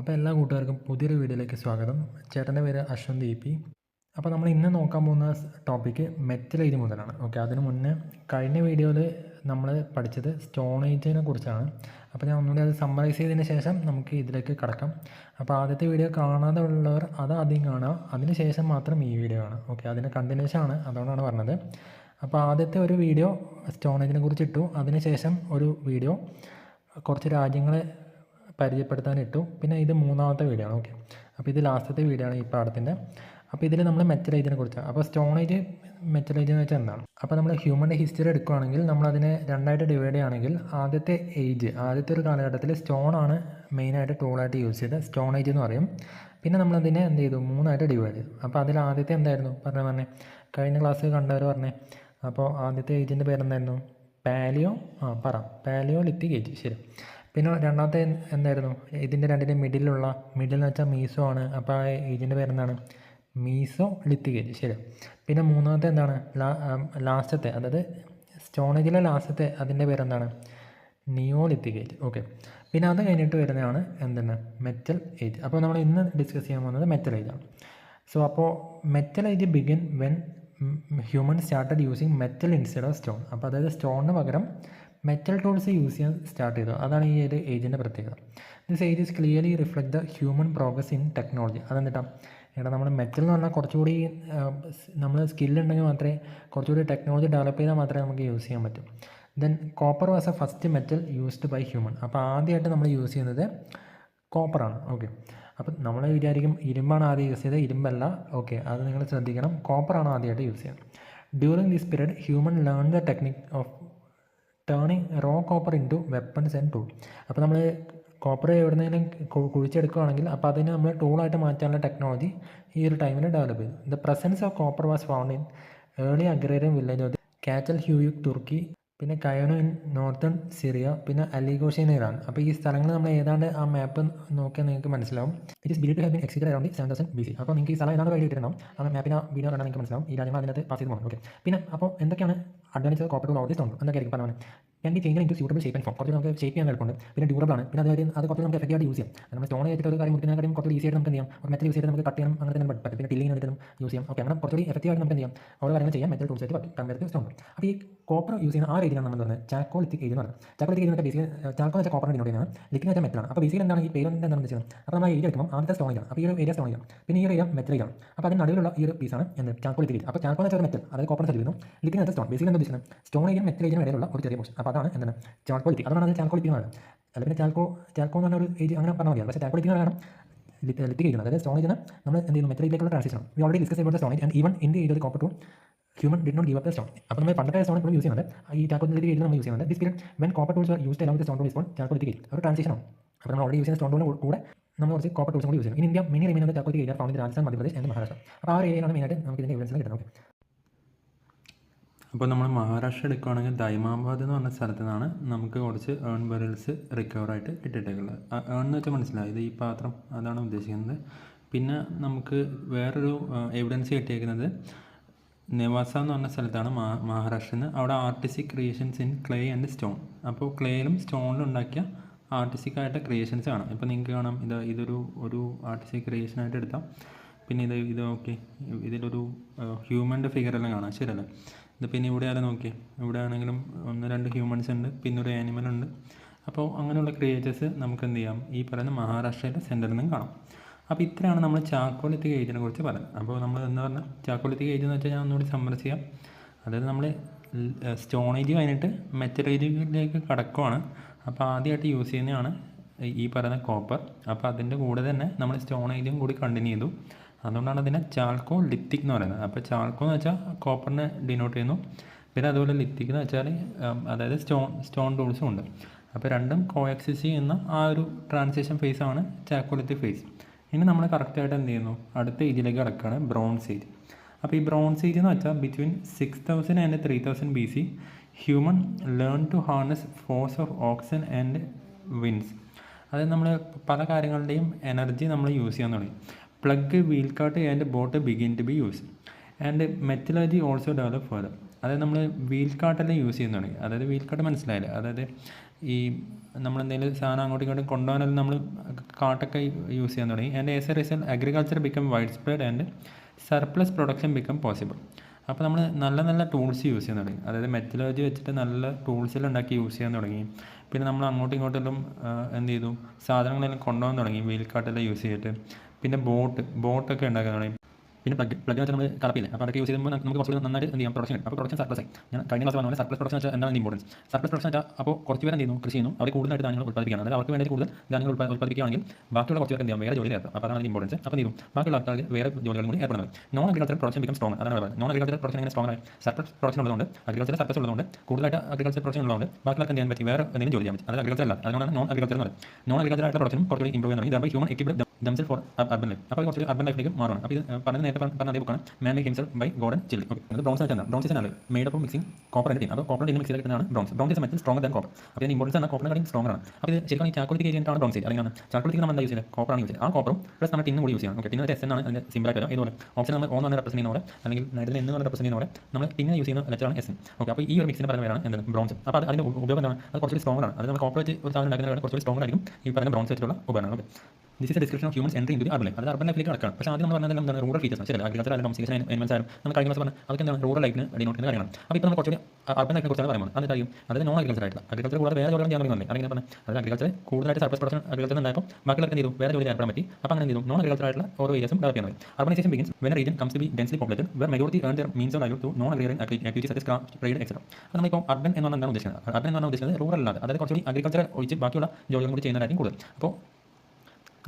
അപ്പോൾ എല്ലാ കൂട്ടുകാർക്കും പുതിയൊരു വീഡിയോയിലേക്ക് സ്വാഗതം. ചേട്ടന്റെ പേര് അശ്വന്ത് ഇ പി അപ്പോൾ നമ്മൾ ഇന്ന് നോക്കാൻ പോകുന്ന ടോപ്പിക്ക് മെറ്റൽ മുതലാണ്. ഓക്കെ അതിന് മുന്നേ കഴിഞ്ഞ വീഡിയോയിൽ നമ്മൾ പഠിച്ചത് സ്റ്റോൺ ഏജിനെ കുറിച്ചാണ്. അപ്പോൾ ഞാൻ ഒന്നുകൂടി അത് സമ്മറൈസ് ചെയ്തതിന് ശേഷം നമുക്ക് ഇതിലേക്ക് കടക്കാം. അപ്പോൾ ആദ്യത്തെ വീഡിയോ കാണാതെ ഉള്ളവർ അത് ആദ്യം കാണുക. അതിന് ശേഷം മാത്രം ഈ വീഡിയോ ആണ് ഓക്കെ അതിന് കണ്ടിന്യൂഷൻ ആണ് അതുകൊണ്ടാണ് പറഞ്ഞത്. അപ്പോൾ ആദ്യത്തെ ഒരു വീഡിയോ സ്റ്റോൺ ഏജിനെ കുറിച്ച് ഇട്ടു. അതിന് ശേഷം ഒരു വീഡിയോ കുറച്ച് രാജ്യങ്ങളെ പരിചയപ്പെടുത്താൻ ഇട്ടു പിന്നെ ഇത് മൂന്നാമത്തെ വീഡിയോ ആണ്. ഓക്കെ. അപ്പോൾ ഇത് ലാസ്റ്റത്തെ വീഡിയോ ആണ് ഈ പാഠത്തിന്റെ അപ്പോൾ ഇതിൽ നമ്മൾ മെറ്റലൈജിനെ കുറിച്ചാണ്. അപ്പോൾ സ്റ്റോണേജ് മെറ്റലൈജ് എന്ന് വെച്ചാൽ എന്താണ്? അപ്പോൾ നമ്മൾ ഹ്യൂമന്റെ ഹിസ്റ്ററി എടുക്കുകയാണെങ്കിൽ നമ്മൾ അതിനെ രണ്ടായിട്ട് ഡിവൈഡ് ചെയ്യുകയാണെങ്കിൽ ആദ്യത്തെ ഏജ് ആദ്യത്തെ ഒരു കാലഘട്ടത്തിൽ സ്റ്റോണാണ് മെയിനായിട്ട് ടൂളായിട്ട് യൂസ് ചെയ്തത്. സ്റ്റോൺ ഏജ് എന്ന് പറയും. പിന്നെ നമ്മളതിനെ എന്ത് ചെയ്തു? മൂന്നായിട്ട് ഡിവൈഡ് ചെയ്തു. അപ്പോൾ അതിൽ ആദ്യത്തെ എന്തായിരുന്നു? പറഞ്ഞു പറഞ്ഞേ. കഴിഞ്ഞ ക്ലാസ്സിൽ കണ്ടവർ പറഞ്ഞേ. അപ്പോൾ ആദ്യത്തെ ഏജിന്റെ പേരെന്തായിരുന്നു? പാലിയോ ആ പറ. പാലിയോ ലിത്തിക് ഏജ് ശരി. പിന്നെ രണ്ടാമത്തെ എന്തായിരുന്നു? ഇതിന്റെ രണ്ടിന്റെ മിഡിലുള്ള മിഡിൽ എന്ന് വെച്ചാൽ മീസോ ആണ്. അപ്പോൾ ആ ഏജിന്റെ പേരെന്താണ്? മീസോ ലിത്തിക് ശരി. പിന്നെ മൂന്നാമത്തെ എന്താണ്? ലാസ്റ്റത്തെ അതായത് സ്റ്റോണേജിലെ ലാസ്റ്റത്തെ അതിന്റെ പേരെന്താണ്? Neolithic age okay. പിന്നെ അത് കഴിഞ്ഞിട്ട് വരുന്നതാണ് എന്താണ്? Metal age. അപ്പോൾ നമ്മൾ ഇന്ന് ഡിസ്കസ് ചെയ്യാൻ പോകുന്നത് മെറ്റൽ ഏജാണ് സോ അപ്പോൾ metal age begin when human started using metal instead of stone അപ്പോൾ അതായത് സ്റ്റോണിന് പകരം മെറ്റൽ ടൂൾസ് യൂസ് ചെയ്യാൻ സ്റ്റാർട്ട് ചെയ്തു അതാണ് ഈ ഒരു ഏജിന്റെ പ്രത്യേകത. This age is clearly reflect the human progress in technology അതെന്നിട്ടാ എടാ നമ്മൾ മെറ്റൽ എന്ന് പറഞ്ഞാൽ കുറച്ചുകൂടി നമ്മൾ സ്കില്ലുണ്ടെങ്കിൽ മാത്രമേ കുറച്ചുകൂടി ടെക്നോളജി ഡെവലപ്പ് ചെയ്താൽ മാത്രമേ നമുക്ക് യൂസ് ചെയ്യാൻ പറ്റൂ. Then copper was a first metal used by human അപ്പോൾ ആദ്യമായിട്ട് നമ്മൾ യൂസ് ചെയ്യുന്നത് കോപ്പറാണ് ഓക്കെ അപ്പം നമ്മൾ വിചാരിക്കും ഇരുമ്പാണ് ആദ്യം യൂസ് ചെയ്തത്. ഇരുമ്പല്ല. ഓക്കെ അത് നിങ്ങൾ ശ്രദ്ധിക്കണം. കോപ്പറാണ് ആദ്യമായിട്ട് യൂസ് ചെയ്യുന്നത്. During this period human learn the technique of turning raw copper into weapons and tool അപ്പോൾ നമ്മൾ കോപ്പർ എവിടുന്നെങ്കിലും കുഴിച്ചെടുക്കുകയാണെങ്കിൽ അപ്പോൾ അതിനെ നമ്മൾ ടൂളായിട്ട് മാറ്റാനുള്ള ടെക്നോളജി ഈ ഒരു ടൈമിൽ ഡെവലപ്പ് ചെയ്തു. The presence of copper was found in early agrarian village of Catal Huyuk Turkey പിന്നെ കയോനോ ഇൻ നോർത്തേൺ സിറിയ പിന്നെ അലിഗോഷ ഇൻ ഇറാൻ അപ്പോൾ ഈ സ്ഥലങ്ങൾ നമ്മൾ ഏതാണ്ട് ആ മാപ്പ് നോക്കിയാൽ നിങ്ങൾക്ക് മനസ്സിലാവും. It is believed to have been execute around seven thousand B C അപ്പോൾ നിങ്ങൾക്ക് ഈ സ്ഥലം ഏതാണ്ട് വഴി കിട്ടണം ആ മാപ്പിന് വീഡിയോ കണ്ടാൽ നിങ്ങൾക്ക് മനസ്സിലാവും. ഈ രാജ്യങ്ങൾ അതിനകത്ത് പാസ് ചെയ്ത് പോകണം ഓക്കെ പിന്നെ അപ്പോൾ എന്തൊക്കെയാണ് അഡ്വാൻസ് കോപ്പർ ടൂൾ തോന്നും എന്തൊക്കെയായിരിക്കും പറഞ്ഞത്. ഞാൻ ഈ change into suitable shape and form കുറച്ച് നമുക്ക് ഷേപ്പ് ചെയ്യാൻ എളുപ്പമുണ്ട്. പിന്നെ ഡ്യൂറബിൾ ആണ്. പിന്നെ അതായത് അത് കുറച്ച് നമുക്ക് എഫക്റ്റീവായിട്ട് യൂസ് ചെയ്യാം. നമ്മൾ സ്റ്റോൺ വെച്ചിട്ട് ഒരു കാര്യം മുറിക്കുന്ന കാര്യം കുറച്ച് ഈസി ആയിട്ട് നമുക്ക് ചെയ്യാം? ഒരു മെറ്റൽ യൂസ് ചെയ്ത് നമുക്ക് കട്ട് ചെയ്യാം അങ്ങനെ തന്നെ പറ്റും. പിന്നെ ടില്ലിങ്ങിന് വേണ്ടിയിട്ടും യൂസ് ചെയ്യാം. ഓക്കെ അങ്ങനെ കുറച്ചുകൂടി എഫക്റ്റീവായിട്ട് നമുക്ക് എന്ത് ചെയ്യാം? ഓരോ കാര്യങ്ങൾ ചെയ്യാം. മെറ്റൽ ടൂൾസ് ആയിട്ട് പറ്റും. കമ്പയർ സ്റ്റോൺ അപ്പോൾ ഈ കോപ്പർ യൂസ് ചെയ്യുന്ന ആ രീതിയിലാണ് നമ്മൾ പറഞ്ഞത് ചാക്കോളിത്തിക് ഏജ് എന്ന് പറയുന്നത്. ചാക്കോളിത്തിക് ഏജ് ബേസിക്കൽ ചാക്കോ വെച്ചാൽ കോപ്പറിന് ഡിനോട്ട് ചെയ്യുന്നത് ലിറ്റിംഗ് വെച്ചാൽ മെറ്റലാണ് അപ്പോൾ ബേസിക്കൽ എന്താണ് ഈ പേര് എന്താണെന്ന് വെച്ചാൽ അപ്പോൾ നമ്മൾ ഏരിയ എടുക്കുമ്പോൾ ആദ്യത്തെ സ്റ്റോൺ ആണ് അപ്പോൾ ഈ ഒരു ഏരിയ സ്റ്റോൺ ആണ് പിന്നെ ഈ ഒരു ഏരിയ മെറ്റൽ ആണ്. അപ്പോൾ അതിന് നടുവിലുള്ള ഈ ഒരു പീസാണ് എന്ത്? ചാക്കോളിത്തിക് ഏജ് അപ്പോൾ ചാക്കോ വെച്ചാൽ മെറ്റൽ അതായത് കോപ്പർ സർവീസും ലിക്കിന് വെച്ചാൽ സ്റ്റോൺ ബേസിക്കൽ ഉദ്ദേശിക്കുന്നത് സ്റ്റോൺ മെറ്റലേജിനും ഇടയിലുള്ള ഒരു ചെറിയ പോർഷൻ അപ്പോൾ അതാണ് എന്താണ് ചാക്കോളിത്തിക് അതാണ് അത് ചാക്കോളിത്തിക് എന്ന് പറയുന്നത് അല്ല പിന്നെ ചാൽക്കോ ചാൽക്കോ എന്ന് പറഞ്ഞ ഒരു ഏജ് അങ്ങനെ പറഞ്ഞാൽ മതിയാണ് പക്ഷേ ചാക്കോളിത്തിക് എന്ന് ലിത്തിക് ഏജ് അതായത് സ്റ്റോൺ ഏജിന് നമ്മൾ എന്ത് ചെയ്യുന്നു? മെറ്റലേജിലേക്കുള്ള ട്രാൻസിഷൻ വി ഓൾറെഡി ഡിസ്കസ് ചെയ്ത stone age and even in the age of copper to human did not give up the stone അപ്പോൾ നമ്മൾ പണ്ടത്തെ സ്റ്റോൺ ഇപ്പോൾ യൂസ് ചെയ്യുന്നത് ഈ ചാക്കോളിത്തിക് ഏജിൽ നമ്മൾ യൂസ് ചെയ്യുന്നത്. This period when copper tools use ചെയ്യാൻ ദ സ്റ്റോൺ ടൂൾ ഇപ്പോൾ ചാക്കോളിത്തിക് ഏജ് ഒരു ട്രാൻസിഷൻ ആണ്. അപ്പോൾ നമ്മൾ ഓൾറെഡി യൂസ് ചെയ്യുന്ന സ്റ്റോൺ ടൂൾ കൂടെ നമ്മൾ കുറച്ച് കോപ്പർ ടൂൾസ് കൂടി യൂസ് ചെയ്യും in India main remain Chalcolithic area phone Rajasthan Madhya Pradesh and Maharashtra അപ്പോൾ ആ ഒരു ഏരിയയാണ് മെയിനായിട്ട് നമുക്ക് ഇതിന്റെ എവിഡൻസ് കിട്ടുന്നത്. അപ്പോൾ നമ്മൾ മഹാരാഷ്ട്ര എടുക്കുകയാണെങ്കിൽ ദൈമാബാദ് എന്ന് പറഞ്ഞ സ്ഥലത്ത് നിന്നാണ് നമുക്ക് കുറച്ച് ഏൺ ബെറൽസ് റിക്കവറായിട്ട് കിട്ടിയിട്ടുള്ളത് ഏൺ എന്ന് വെച്ചാൽ മനസ്സിലായി? ഈ പാത്രം അതാണ് ഉദ്ദേശിക്കുന്നത്. പിന്നെ നമുക്ക് വേറൊരു എവിഡൻസ് കിട്ടിയേക്കുന്നത് നെവാസ എന്ന് പറഞ്ഞ സ്ഥലത്താണ് മഹാ മഹാരാഷ്ട്രയിൽ നിന്ന് അവിടെ artistic creations in clay and stone അപ്പോൾ ക്ലേയിലും സ്റ്റോണിലും ഉണ്ടാക്കിയ ആർട്ടിസ്റ്റിക് ആയിട്ട് ക്രിയേഷൻസ് കാണാം ഇപ്പോൾ നിങ്ങൾക്ക് കാണാം ഇത് ഇതൊരു ഒരു ആർട്ടിസ്റ്റിക് ക്രിയേഷൻ ആയിട്ട് എടുത്താൽ പിന്നെ ഇത് ഇത് ഓക്കെ ഇതിലൊരു ഹ്യൂമന്റെ ഫിഗറെല്ലാം കാണാം. ശരിയല്ലേ? ഇത് പിന്നെ ഇവിടെ ആരും നോക്കിയേ? ഇവിടെ ആണെങ്കിലും ഒന്ന് രണ്ട് ഹ്യൂമൻസ് ഉണ്ട് പിന്നെ ഒരു ആനിമൽ ഉണ്ട്. അപ്പോൾ അങ്ങനെയുള്ള ക്രിയേച്ചേഴ്സ് നമുക്ക് എന്ത് ചെയ്യാം? ഈ പറയുന്ന മഹാരാഷ്ട്രയുടെ സെന്ററിൽ നിന്നും കാണാം. അപ്പോൾ ഇത്രയാണ് നമ്മൾ ചാക്കോളിത്തിക് ഏജിനെ കുറിച്ച് പറയുന്നത്. അപ്പോൾ നമ്മൾ എന്താ പറഞ്ഞാൽ ചാക്കോളിത്തിക് ഏജ് എന്ന് വെച്ചാൽ ഞാൻ ഒന്നുകൂടി സമ്മർസ് ചെയ്യാം. അതായത് നമ്മൾ സ്റ്റോൺ ഏജ് കഴിഞ്ഞിട്ട് മെറ്റൽ ഏജിലേക്ക് കടക്കുവാണ്. അപ്പോൾ ആദ്യമായിട്ട് യൂസ് ചെയ്യുന്നതാണ് ഈ പറയുന്ന കോപ്പർ അപ്പോൾ അതിന്റെ കൂടെ തന്നെ നമ്മൾ സ്റ്റോൺ ഏജും കൂടി കണ്ടിന്യൂ ചെയ്തു. അതുകൊണ്ടാണ് അതിനെ ചാൾക്കോ ലിത്തിക് എന്ന് പറയുന്നത്. അപ്പോൾ ചാൾക്കോ എന്ന് വെച്ചാൽ കോപ്പറിനെ ഡിനോട്ട് ചെയ്യുന്നു. പിന്നെ അതുപോലെ ലിത്തിക് എന്ന് വെച്ചാൽ അതായത് സ്റ്റോൺ സ്റ്റോൺ ടൂൾസും ഉണ്ട്. അപ്പോൾ രണ്ടും കോയാക്സിസ് ചെയ്യുന്ന ആ ഒരു ട്രാൻസിഷൻ ഫേസ് ആണ് ചാക്കോലിത്തിക് ഫേസ് ഇനി നമ്മൾ കറക്റ്റായിട്ട് എന്ത് ചെയ്യുന്നു? അടുത്ത ഏജിലേക്ക് കിടക്കുകയാണ് ബ്രോൺസ് ഏജ് അപ്പോൾ ഈ ബ്രോൺസ് ഏജ് എന്ന് വെച്ചാൽ between six thousand and three thousand B C human learn to harness force of oxygen and winds അതായത് നമ്മൾ പല കാര്യങ്ങളുടെയും എനർജി നമ്മൾ യൂസ് ചെയ്യാൻ തുടങ്ങി. Plug wheel cart and boat begin to be use and metallurgy also develop further അതായത് നമ്മൾ wheel കാർട്ടെല്ലാം use ചെയ്യുന്ന തുടങ്ങി. അതായത് വീൽ കാർട്ട് മനസ്സിലായില്ല? അതായത് ഈ നമ്മളെന്തെങ്കിലും സാധനം അങ്ങോട്ടും ഇങ്ങോട്ടും കൊണ്ടുപോകാനെല്ലാം നമ്മൾ കാട്ടൊക്കെ യൂസ് ചെയ്യാൻ തുടങ്ങി. And as a result agriculture become widespread and surplus production become possible അപ്പോൾ നമ്മൾ നല്ല നല്ല ടൂൾസ് യൂസ് ചെയ്യാൻ തുടങ്ങി. അതായത് മെറ്റലർജി വെച്ചിട്ട് നല്ല ടൂൾസെല്ലാം ഉണ്ടാക്കി യൂസ് ചെയ്യാൻ തുടങ്ങി. പിന്നെ നമ്മൾ അങ്ങോട്ടും ഇങ്ങോട്ടെല്ലാം എന്ത് ചെയ്തു? സാധനങ്ങളെല്ലാം കൊണ്ടുപോകാൻ തുടങ്ങി. വീൽ കാട്ടെല്ലാം യൂസ് ചെയ്തിട്ട്. പിന്നെ ബോട്ട് ബോട്ടൊക്കെ ഉണ്ടാക്കാൻ തുടങ്ങി പിന്നെ പ്ലഗ് പ്ലഗ് വെച്ചാൽ നമ്മൾ കളപ്പില്ല അപ്പോൾ അതൊക്കെ യൂസ് ചെയ്യുമ്പോൾ നമുക്ക് കുറച്ച് നന്നായിട്ട് എന്ത് ചെയ്യാം? പ്രൊഡക്ഷൻ അപ്പോൾ പ്രൊഡക്ഷൻ സർപ്ലസ് ആയി. ഞാൻ കഴിഞ്ഞ ക്ലാസ് പറഞ്ഞ സർപ്ലസ് പ്രൊഡക്ഷൻ വെച്ചാൽ എന്താണ് ഇമ്പോർട്ടൻസ് സർപ്ലസ് പ്രൊഡക്ഷൻ വെച്ചാൽ അപ്പോൾ കുറച്ച് പേര് എന്ത് ചെയ്യുന്നു? കൃഷി ചെയ്യുന്നു. അവർ കൂടുതലായിട്ട് ധാന്യങ്ങൾ ഉൽപ്പാദിപ്പിക്കുകയാണ്. അതായത് അവർക്ക് വേണ്ടി കൂടുതൽ ധാന്യങ്ങൾ ഉൽപ്പാ- ഉൽപ്പാദിപ്പിക്കുകയാണെങ്കിൽ ബാക്കിയുള്ള കുറച്ച് പേർക്ക് എന്ത് ചെയ്യാം? വേറെ ജോലി ചേർത്താം അപ്പോൾ അതാണ് ഇമ്പോർട്ടൻസ് അപ്പോൾ എന്ത് ചെയ്യും? ബാക്കിയുള്ള ആൾക്കാർക്ക് വേറെ ജോലികളും കൂടി ഏർപ്പെടുന്നത്. Non agriculture production become strong അതാണ് പറയുന്നത് നോൺ അഗ്രികൾച്ചർ പ്രൊഡക്ഷൻ എങ്ങനെ സ്ട്രോങ് ആയി? സർപ്ലസ് പ്രൊഡക്ഷൻ ഉള്ളതുകൊണ്ട് അഗ്രികൾച്ചർ സർപ്ലസ് ഉള്ളതുകൊണ്ട് കൂടുതലായിട്ട് അഗ്രികൾച്ചർ പ്രൊഡക്ഷൻ ഉള്ളതുകൊണ്ട് ബാക്കിയുള്ള എന്ത് ചെയ്യാൻ പറ്റി? വേറെ എന്തെങ്കിലും ജോലി ചെയ്യാൻ പറ്റും. അത് അഗ്രികൾച്ചർ അല്ല. അതുകൊണ്ടാണ് നോൺ അഗ്രികൾച്ചർ എന്ന് പറയുന്നത്. നോൺ അഗ്രികൾച്ചർ ആയിട്ടുള്ള പ്രൊഡക്ഷൻ കുറച്ചുകൂടി ഇമ്പ്രൂവ് ചെയ്യുന്നത് ഇതാകുമ്പോൾ human equipped themselves for urban life അപ്പോൾ കുറച്ച് അർബൻ ലൈഫിലേക്ക് മാറണം അപ്പോൾ ഇത് പറഞ്ഞ നേരത്തെ പറഞ്ഞ അതേ ബുക്കാണ് man make himself by Gordon Childe okay അത് ബ്രോൺസ് ആയിട്ട് ബ്രോൺസ് ആണ്. Made of mixing copper and tin അപ്പോൾ കോപ്പർ ടീം മിക്സ് ചെയ്തിട്ടാണ് ബ്രോൺസ് ബ്രോൺസ് മറ്റും സ്ട്രോങ്ങർ ദാൻ കോപ്പർ അപ്പോൾ ഇതിന് ഇമ്പോർട്ടൻസ് ആണ് കോപ്പറിനെ കാര്യം സ്ട്രോങ്ങർ ആണ്. അപ്പോൾ ഇത് ശരിക്കും ഈ ചാക്കോളിക്ക് കഴിഞ്ഞിട്ടാണ് ബ്രോൺസ് അല്ലെങ്കിൽ ചാക്കോളിക്ക് നമ്മൾ എന്താ യൂസ് ചെയ്യുന്നത് കോപ്പറാണ് യൂസ് ചെയ്യുന്നത് ആ കോപ്പറും പ്ലസ് നമ്മൾ ടിന്നും കൂടി യൂസ് ചെയ്യണം. ഓക്കെ ടിന്നിന്റെ എസ് ആണ് അതിന്റെ സിമ്പിൾ ആയിട്ട് ഇതുപോലെ ഓപ്ഷൻ നമ്മൾ ഓൺ റെപ്രസെന്റ് ചെയ്യുന്ന പോലെ അല്ലെങ്കിൽ നേരത്തെ എന്ന് പറഞ്ഞ റെപ്രസെന്റ് ചെയ്യുന്ന പോലെ നമ്മൾ ടിന്നെ യൂസ് ചെയ്യുന്ന ലെറ്ററാണ് എസ് ഓക്കെ അപ്പോൾ ഈ ഒരു മിക്സിന് പറയുന്ന പേരാണ് എന്താണ്? ബ്രോൺസ് അപ്പോൾ അത് അതിന്റെ ഉപയോഗം എന്താണ്? അത് കുറച്ചുകൂടി സ്ട്രോങ്ങർ ആണ്. അത് നമ്മൾ കോപ്പർ വെച്ച് ഒരു സാധനം ഉണ്ടാക്കുന്ന കുറച്ചുകൂടി സ്ട്രോങ്ങർ ആയിരിക്കും ഈ പറഞ്ഞ ബ്രോൺസ് വെച്ചിട്ടുള്ള ഉപകരണം. Okay this is description of humans entry in urban life അത് അർബൻ ലൈഫിലേക്ക് കിടക്കണം പക്ഷേ ആദ്യം നമ്മൾ പറഞ്ഞത് എന്താണ്? റൂറൽ ഫീച്ചേഴ്സ് ശരി അഗ്രികൾച്ചർ അല്ലെങ്കിൽ ഡൊമിസിക്കേഷൻ എൻവൻസ് ആയാലും നമ്മൾ കഴിഞ്ഞ ദിവസം പറഞ്ഞാൽ അതൊക്കെ എന്താണ്? റൂറൽ ലൈഫിന് ഡിനോട്ട് ചെയ്യുന്ന കാര്യമാണ് അപ്പോൾ ഇപ്പോൾ നമ്മൾ കുറച്ചുകൂടി അർബൻ ലൈഫിനെ കുറിച്ചാണ് പറയുന്നത്. അതെന്തായും അതായത് നോൺ അഗ്രികൾച്ചർ ആയിട്ടുള്ള. അഗ്രികൾച്ചർ കൂടാതെ വേറെ ജോലി ചെയ്യാൻ പറയുന്നില്ല അല്ലെങ്കിൽ പറഞ്ഞാൽ അത് അഗ്രികൾച്ചർ കൂടുതലായിട്ട് സർപ്ലസ് പ്രൊഡക്ഷൻ അഗ്രികൾച്ചർ ഉണ്ടായപ്പോൾ ബാക്കിയുള്ളവർക്ക് എന്ത് ചെയ്തു? വേറെ ജോലി ഏർപ്പെടാൻ പറ്റി. അപ്പോൾ അങ്ങനെ ചെയ്തു? നോൺ അഗ്രികൾച്ചർ ആയിട്ടുള്ള ഓരോ ഏരിയസും ഡെവലപ്പ് ചെയ്യുന്നത് urbanisation begins when region comes be densely populated where majority earn their means of live to non agriculture activities such craft trade etcetera അപ്പോൾ നമ്മളിപ്പോൾ അർബൻ എന്ന് പറഞ്ഞാൽ എന്താണ് ഉദ്ദേശിക്കുന്നത്. അർബൻ എന്ന് പറഞ്ഞാൽ ഉദ്ദേശിക്കുന്നത് റൂറൽ അല്ലാതെ. അതായത് കുറച്ചുകൂടി അഗ്രികൾച്ചർ ഒഴിച്ച് ബാക്കിയുള്ള ജോലികൾ കൂടി ചെയ്യുന്നതായിരിക്കും കൂടുതൽ. അപ്പോൾ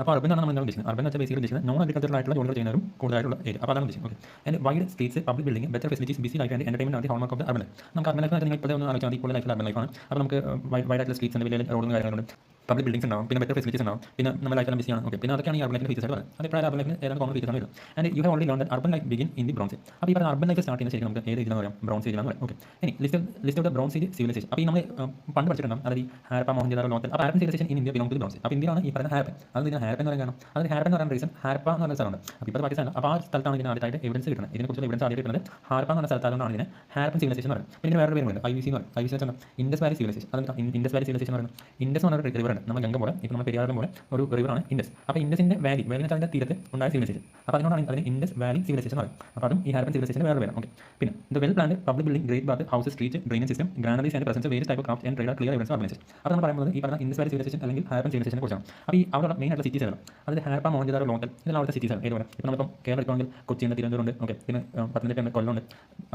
അപ്പോൾ അർബൻ എന്നാണ് നമ്മൾ ഉദ്ദേശിക്കുന്നത്. അർബൻ വെച്ചാൽ ബേസിക്കലി ഉദ്ദേശിക്കുന്നത് നോൺ അഗ്രികൾച്ചർ ആയിട്ടുള്ള ജോലികൾ ചെയ്യുന്നവരും കൂടുതലായിട്ടുള്ള ഏരിയ അപ്പോൾ അതാണ് ഉദ്ദേശിക്കുന്നത്. Okay and wide streets public building better facilities busy life and entertainment ആണ് ഹോൾമാർക്ക് ഓഫ് അർബൻ ലൈഫ് നമുക്ക് അർബൻ ലൈഫ് നിങ്ങൾ ഇപ്പോൾ ഒന്ന് ആലോചിച്ചാൽ മതി. ഇപ്പോൾ ലൈഫിൽ അർബൻ ലൈഫാണ് അപ്പോൾ നമുക്ക് വൈഡ് ആയിട്ടുള്ള സ്ട്രീറ്റ്സ് ഉണ്ട് വലിയ റോഡും കാര്യങ്ങളുണ്ട് പബ്ലിക് ബിൽഡിംഗ്സ് ഉണ്ടാവും പിന്നെ ബെറ്റർ ഫെസിലിറ്റീസ് ഉണ്ടാവും പിന്നെ നമ്മൾ ലൈഫെല്ലാം ബിസിയാണ് ഓക്കെ പിന്നെ അതൊക്കെയാണ് ഈ അർബൻ ലൈഫിന്റെ ഫീച്ചേഴ്സ് പറയുന്നത്. അത് അർബൻ ലൈഫിന് ഏതാണ് കോമൺ ഫീച്ചേഴ്സ് വരുന്നത്. And you have already learn urban life begin in the bronze അപ്പോൾ ഈ പറഞ്ഞ അർബൻ ലൈഫ് സ്റ്റാർട്ട് ചെയ്യുന്ന ശരിക്കും നമുക്ക് ഏത് ഇതിലാണ് പറയാം ബ്രോൺസ് ഏജിലാണ് പറയാം. ഓക്കെ ഇനി list list of the bronze civilisation അപ്പോൾ നമ്മൾ പണ്ട് പഠിച്ചിട്ടുണ്ടാവും. അതായത് ഹാരപ്പ മോഹൻജാറോ ലോത്തൽ അപ്പോൾ Harappan civilisation in India belong to bronze അപ്പോൾ ഇന്ത്യയാണ് ഈ പറയുന്ന ഹാരപ്പൻ. അത് ഇതിന് ഹാരപ്പൻ എന്ന് പറയാൻ കാരണം അത് ഹാരപ്പൻ എന്ന് പറയുന്ന റീസൺ ഹാരപ്പ എന്ന് പറയുന്ന സ്ഥലമാണ് അപ്പോൾ ഇപ്പോൾ പാകിസ്ഥാൻ അപ്പോൾ ആ സ്ഥലത്താണ് ഇതിന് ആദ്യമായിട്ട് എവിഡൻസ് കിട്ടുന്നത്. ഇതിനെക്കുറിച്ചുള്ള എവിഡൻസ് ആദ്യം കിട്ടുന്നത് ഹാരപ്പ എന്ന് പറഞ്ഞ സ്ഥലത്താണ് ഇതിനെ ഹാരപ്പൻ സിവിലൈസേഷൻ എന്ന് പറയുന്നത്. പിന്നെ വേറെ പേരുണ്ട് ഐ വി സി എന്ന് പറയും. ഐ വി സി വെച്ചാൽ ഇൻഡസ് വാലി സിവിലൈസേഷൻ അത് ഇൻഡസ് വാലി സിവിലൈസേഷൻ എന്ന് പറയുന്നത്. ഇൻഡസ് എന്ന് പറഞ്ഞ റിവർ ഉണ്ട്. നമ്മൾ ഗംഗ പോലെ ഇപ്പോൾ നമ്മൾ പെരിയാറും പോലെ ഒരു റിവറാണ് ഇൻഡസ് അപ്പോൾ ഇൻഡസിന്റെ വാലി വാലി അതിന്റെ തീരത്ത് ഉണ്ടായ സിവിലൈസേഷൻ അപ്പോൾ അതിനോടാണ് അതിന് ഇൻഡസ് വാലി സിവിലൈസേഷൻ എന്ന് പറയും അപ്പോൾ അതും ഈ ഹാരപ്പൻ സിവിലൈസേഷൻ വേറെ വേണം ഓക്കെ പിന്നെ the well planned public building great bath house street drainage system granaries and presence various type craft and trade clear evidence organisation അപ്പോൾ നമ്മൾ പറയുന്നത് ഈ പറഞ്ഞ ഇൻഡസ് വാലി സിവിലൈസേഷൻ അല്ലെങ്കിൽ ഹാരപ്പൻ സിവിലൈസേഷനെ കുറിച്ചാണ്. അപ്പോൾ ഈ അവിടെ മെയിൻ ആയിട്ടുള്ള സിറ്റീസ് ആണ് അതിൽ ഹാരപ്പ മോഹൻജാറോ ലോക്കൽ ഇതെല്ലാം അവിടുത്തെ സിറ്റീസ് ആണ്. ഏതുപോലെ? ഇപ്പോൾ നമ്മളിപ്പം കേരളം എടുക്കുകയാണെങ്കിൽ കൊച്ചിയുണ്ട് തിരുവനന്തപുരം ഉണ്ട് ഓക്കെ പിന്നെ പത്തനംതിട്ട ഉണ്ട് കൊല്ലം ഉണ്ട്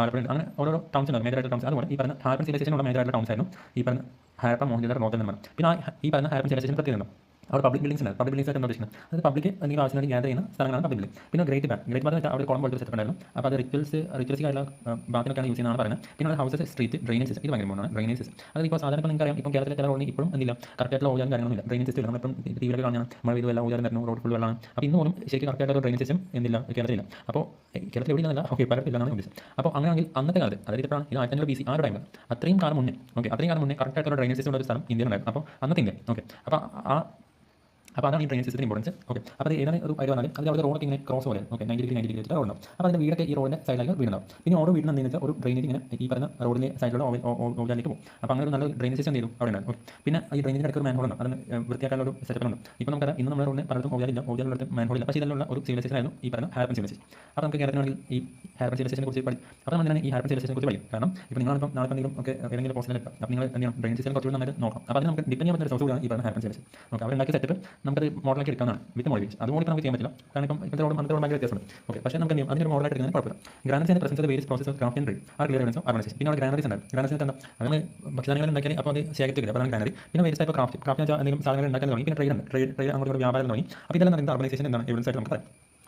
ആലപ്പുഴ അങ്ങനെ ഓരോ ടൗൺസ് ഉണ്ട് മേജർ ആയിട്ടുള്ള ടൗൺസ് അതുപോലെ ഈ പറഞ്ഞ ഹാരപ്പൻ സിവിലൈസേഷനുള്ള മേജർ ആയിട്ടുള്ള ടൗൺസ് ആയിരുന്നു ഈ പറഞ്ഞ ഹാരപ്പ മോഹൻജാറോ ലോക്കൽ എന്ന് പറഞ്ഞത് പിന്നെ ആ ഈ പറഞ്ഞ ഹാരപ്പൻ സിവിലൈസേഷൻ പ്രത്യേകത ഉണ്ട് അവിടെ പബ്ലിക് ബിൽഡിംഗ്സ് ഉണ്ട്. പബ്ലിക് ബിൽഡിംഗ്സ് ആയിട്ട് ഉദ്ദേശിക്കുന്നത്? അത് പബ്ലിക് എന്തെങ്കിലും ആവശ്യമായിട്ട് ഗ്യാതർ ചെയ്യുന്ന സ്ഥലങ്ങളാണ് പബ്ലിക് ബിൽഡിംഗ് പിന്നെ ഗ്രേറ്റ് ബാത്ത് ഗ്രേറ്റ് ബാത്ത് വെച്ചാൽ അവിടെ കുളം പോലത്തെ സെറ്റ് ഉണ്ടായിരുന്നു. അപ്പോൾ അത് റിച്വൽസ് റിച്വൽസ് ആയിട്ടുള്ള ബാത്തിനൊക്കെയാണ് യൂസ് ചെയ്യുന്നതാണ് പറയുന്നത്. പിന്നെ അവിടെ ഹൗസസ് സ്ട്രീറ്റ് ഡ്രെയിനേജ് സിസ്റ്റം ഇത് ഭയങ്കര മോണാണ് ഡ്രെയിനേജ് സിസ്റ്റം അതായത് ഇപ്പോൾ സാധാരണ ഇപ്പോൾ നിങ്ങൾക്കറിയാം ഇപ്പോൾ കേരളത്തിലെ ചില റോഡിന് ഇപ്പോഴും എന്തില്ല? കറക്റ്റായിട്ടുള്ള ഓജാൻ കാര്യങ്ങളൊന്നുമില്ല. ഡ്രെയിനേജ് സിസ്റ്റം ഇല്ല നമ്മളിപ്പം ടി വിയിലൊക്കെ കാണാൻ മഴ പെയ്തു എല്ലാം ഓജാൻ വരുന്നു റോഡ് ഫുൾ വെള്ളമാണ്. അപ്പോൾ ഇന്ന് പോലും ശരിക്കും കറക്റ്റായിട്ടുള്ള ഡ്രെയിനേജ് സിസ്റ്റം എന്തില്ല? കേരളത്തിലില്ല. അപ്പോൾ കേരളത്തിൽ എവിടെയെന്നല്ല ഓക്കെ പലർക്കില്ലെന്നാണ് ഉദ്ദേശം അപ്പോൾ അങ്ങനെയാണെങ്കിൽ അന്നത്തെ കാലത്ത് അതായത് ഇപ്പോഴാണ് ഇത് ആയിരത്തി അഞ്ഞൂറ് ബി സി ആ ടൈമിൽ അത്രയും കാലം മുന്നേ ഓക്കെ അത്രയും കാലം മുന്നേ കറക്റ്റായിട്ടുള്ള ഡ്രെയിനേജ് സിസ്റ്റം ഉള്ള ഒരു സ്ഥലം ഇന്ത്യയിലുണ്ടായിരുന്നു. അപ്പോൾ അന്നത്തെ ഇന്ത്യ ഓക്കെ അപ്പോൾ ആ അപ്പോൾ അതാണ് ഈ ഡ്രെയിനേജ് സിസ്റ്റത്തിന് ഇമ്പോർട്ടൻസ് ഓക്കെ അപ്പോൾ അത് ഏതാണ് ഒരു ഐഡിയ വന്നാലും അത് അവിടെ റോഡൊക്കെ ഇങ്ങനെ ക്രോസ് പോലെ. Okay ninety degree ninety degree വെച്ചിട്ട് റോഡുണ്ടാവും അപ്പോൾ അതിന്റെ വീടൊക്കെ ഈ റോഡിന്റെ സൈഡിലാണ് വീടുണ്ടാവും. പിന്നെ ഓരോ വീടിന് എന്തെന്ന് വെച്ചാൽ ഒരു ഡ്രെയിനേജ് ഇങ്ങനെ ഈ പറഞ്ഞ റോഡിന്റെ സൈഡിലുള്ള ഓവിലേക്ക് പോകും. അപ്പോൾ അങ്ങനെ ഒരു നല്ല ഡ്രെയിനേജ് സിസ്റ്റം ചെയ്തു അവിടെ ഉണ്ടാവും. പിന്നെ ഈ ഡ്രെയിനേജിന്റെ ഇടയ്ക്ക് ഒരു മാൻഹോൾ ഉണ്ട്. അതിന് വൃത്തിയാക്കാനുള്ള ഒരു സെറ്റപ്പ് ഉണ്ട്. ഇപ്പോൾ നമുക്കറിയാം ഇന്ന് നമ്മുടെ റോഡിന് പലർക്കും ഓവിയാലില്ല ഓവിയാലുള്ള മാൻഹോൾ ഇല്ല. പക്ഷേ ഇതിലുള്ള ഒരു സിവിലൈസേഷൻ ആയിരുന്നു ഈ പറഞ്ഞ ഹാരപ്പൻ സിവിലൈസേഷൻ അപ്പോൾ നമുക്ക് കേരളത്തിലാണെങ്കിൽ ഈ ഹാരപ്പൻ സിവിലൈസേഷനെ കുറിച്ച് പഠിക്കും അപ്പോൾ നമ്മൾ തന്നെ ഈ ഹാരപ്പൻ സിവിലൈസേഷനെ കുറിച്ച് പഠിക്കും. കാരണം ഇപ്പോൾ നിങ്ങളിപ്പം നാളെ എന്തെങ്കിലും ഒക്കെ ഏതെങ്കിലും പോസ്റ്റിലെത്താം അപ്പോൾ നിങ്ങൾ തന്നെയാണ് ഡ്രെയിനേജ് സിസ്റ്റം കുറച്ചുകൂടി നമ്മൾ നോക്കാം അപ്പോൾ അത് നമുക്ക് ഡിപ്പെൻഡ് ചെയ്യാൻ പറ്റുന്ന റിസോഴ്സ് കൂടിയാണ് ഈ പറയുന്ന ഹാരപ്പൻ സിവിലൈസേഷൻ ഓക്കെ അവരുണ്ടാക്കിയ സെറ്റപ്പ് നമുക്കത് മോഡലാക്കി എടുക്കാനാണ് വിത്ത് മോഡിഫിക്കേഷൻ അതുകൊണ്ട് ഇപ്പോൾ നമുക്ക് ചെയ്യാൻ പറ്റില്ല. കാരണം ഇപ്പം ഇപ്പോഴത്തെ റോഡ് റോഡ് ഭയങ്കര വ്യത്യാസമുണ്ട്. ഓക്കെ പക്ഷേ നമുക്ക് എന്ത് അതിനൊരു മോഡലായിട്ട് എടുക്കുന്നത് കുഴപ്പമില്ല. ഗ്രാനസിന്റെ presence various process of craft and trade ആ ക്ലിയർ എവിഡൻസ് ഓർഗനൈസേഷൻ പിന്നെ അവിടെ ഗ്രാനറീസ് ഉണ്ട് ഗ്രാനസിന് എന്താ അങ്ങനെ ഭക്ഷണങ്ങൾ ഉണ്ടാക്കിയാൽ അപ്പോൾ അത് ശേഖരിച്ചില്ല അപ്പോൾ ഗ്രാനറി പിന്നെ വേരിയസ് ടൈപ്പ് ക്രാഫ്റ്റ് ക്രാഫ്റ്റ് എന്താ എന്തെങ്കിലും സാധനങ്ങൾ ഉണ്ടാക്കാൻ തുടങ്ങി. പിന്നെ ട്രേഡ് ഉണ്ട്. ട്രേഡ് ട്രേഡ് അങ്ങോട്ട് വ്യാപാരം തുടങ്ങി. അപ്പോൾ ഇതെല്ലാം എന്താ ഓർഗനൈസേഷൻ എന്താണ് എവിഡൻസ് ആയിട്ട് നമുക്ക് പറയാം.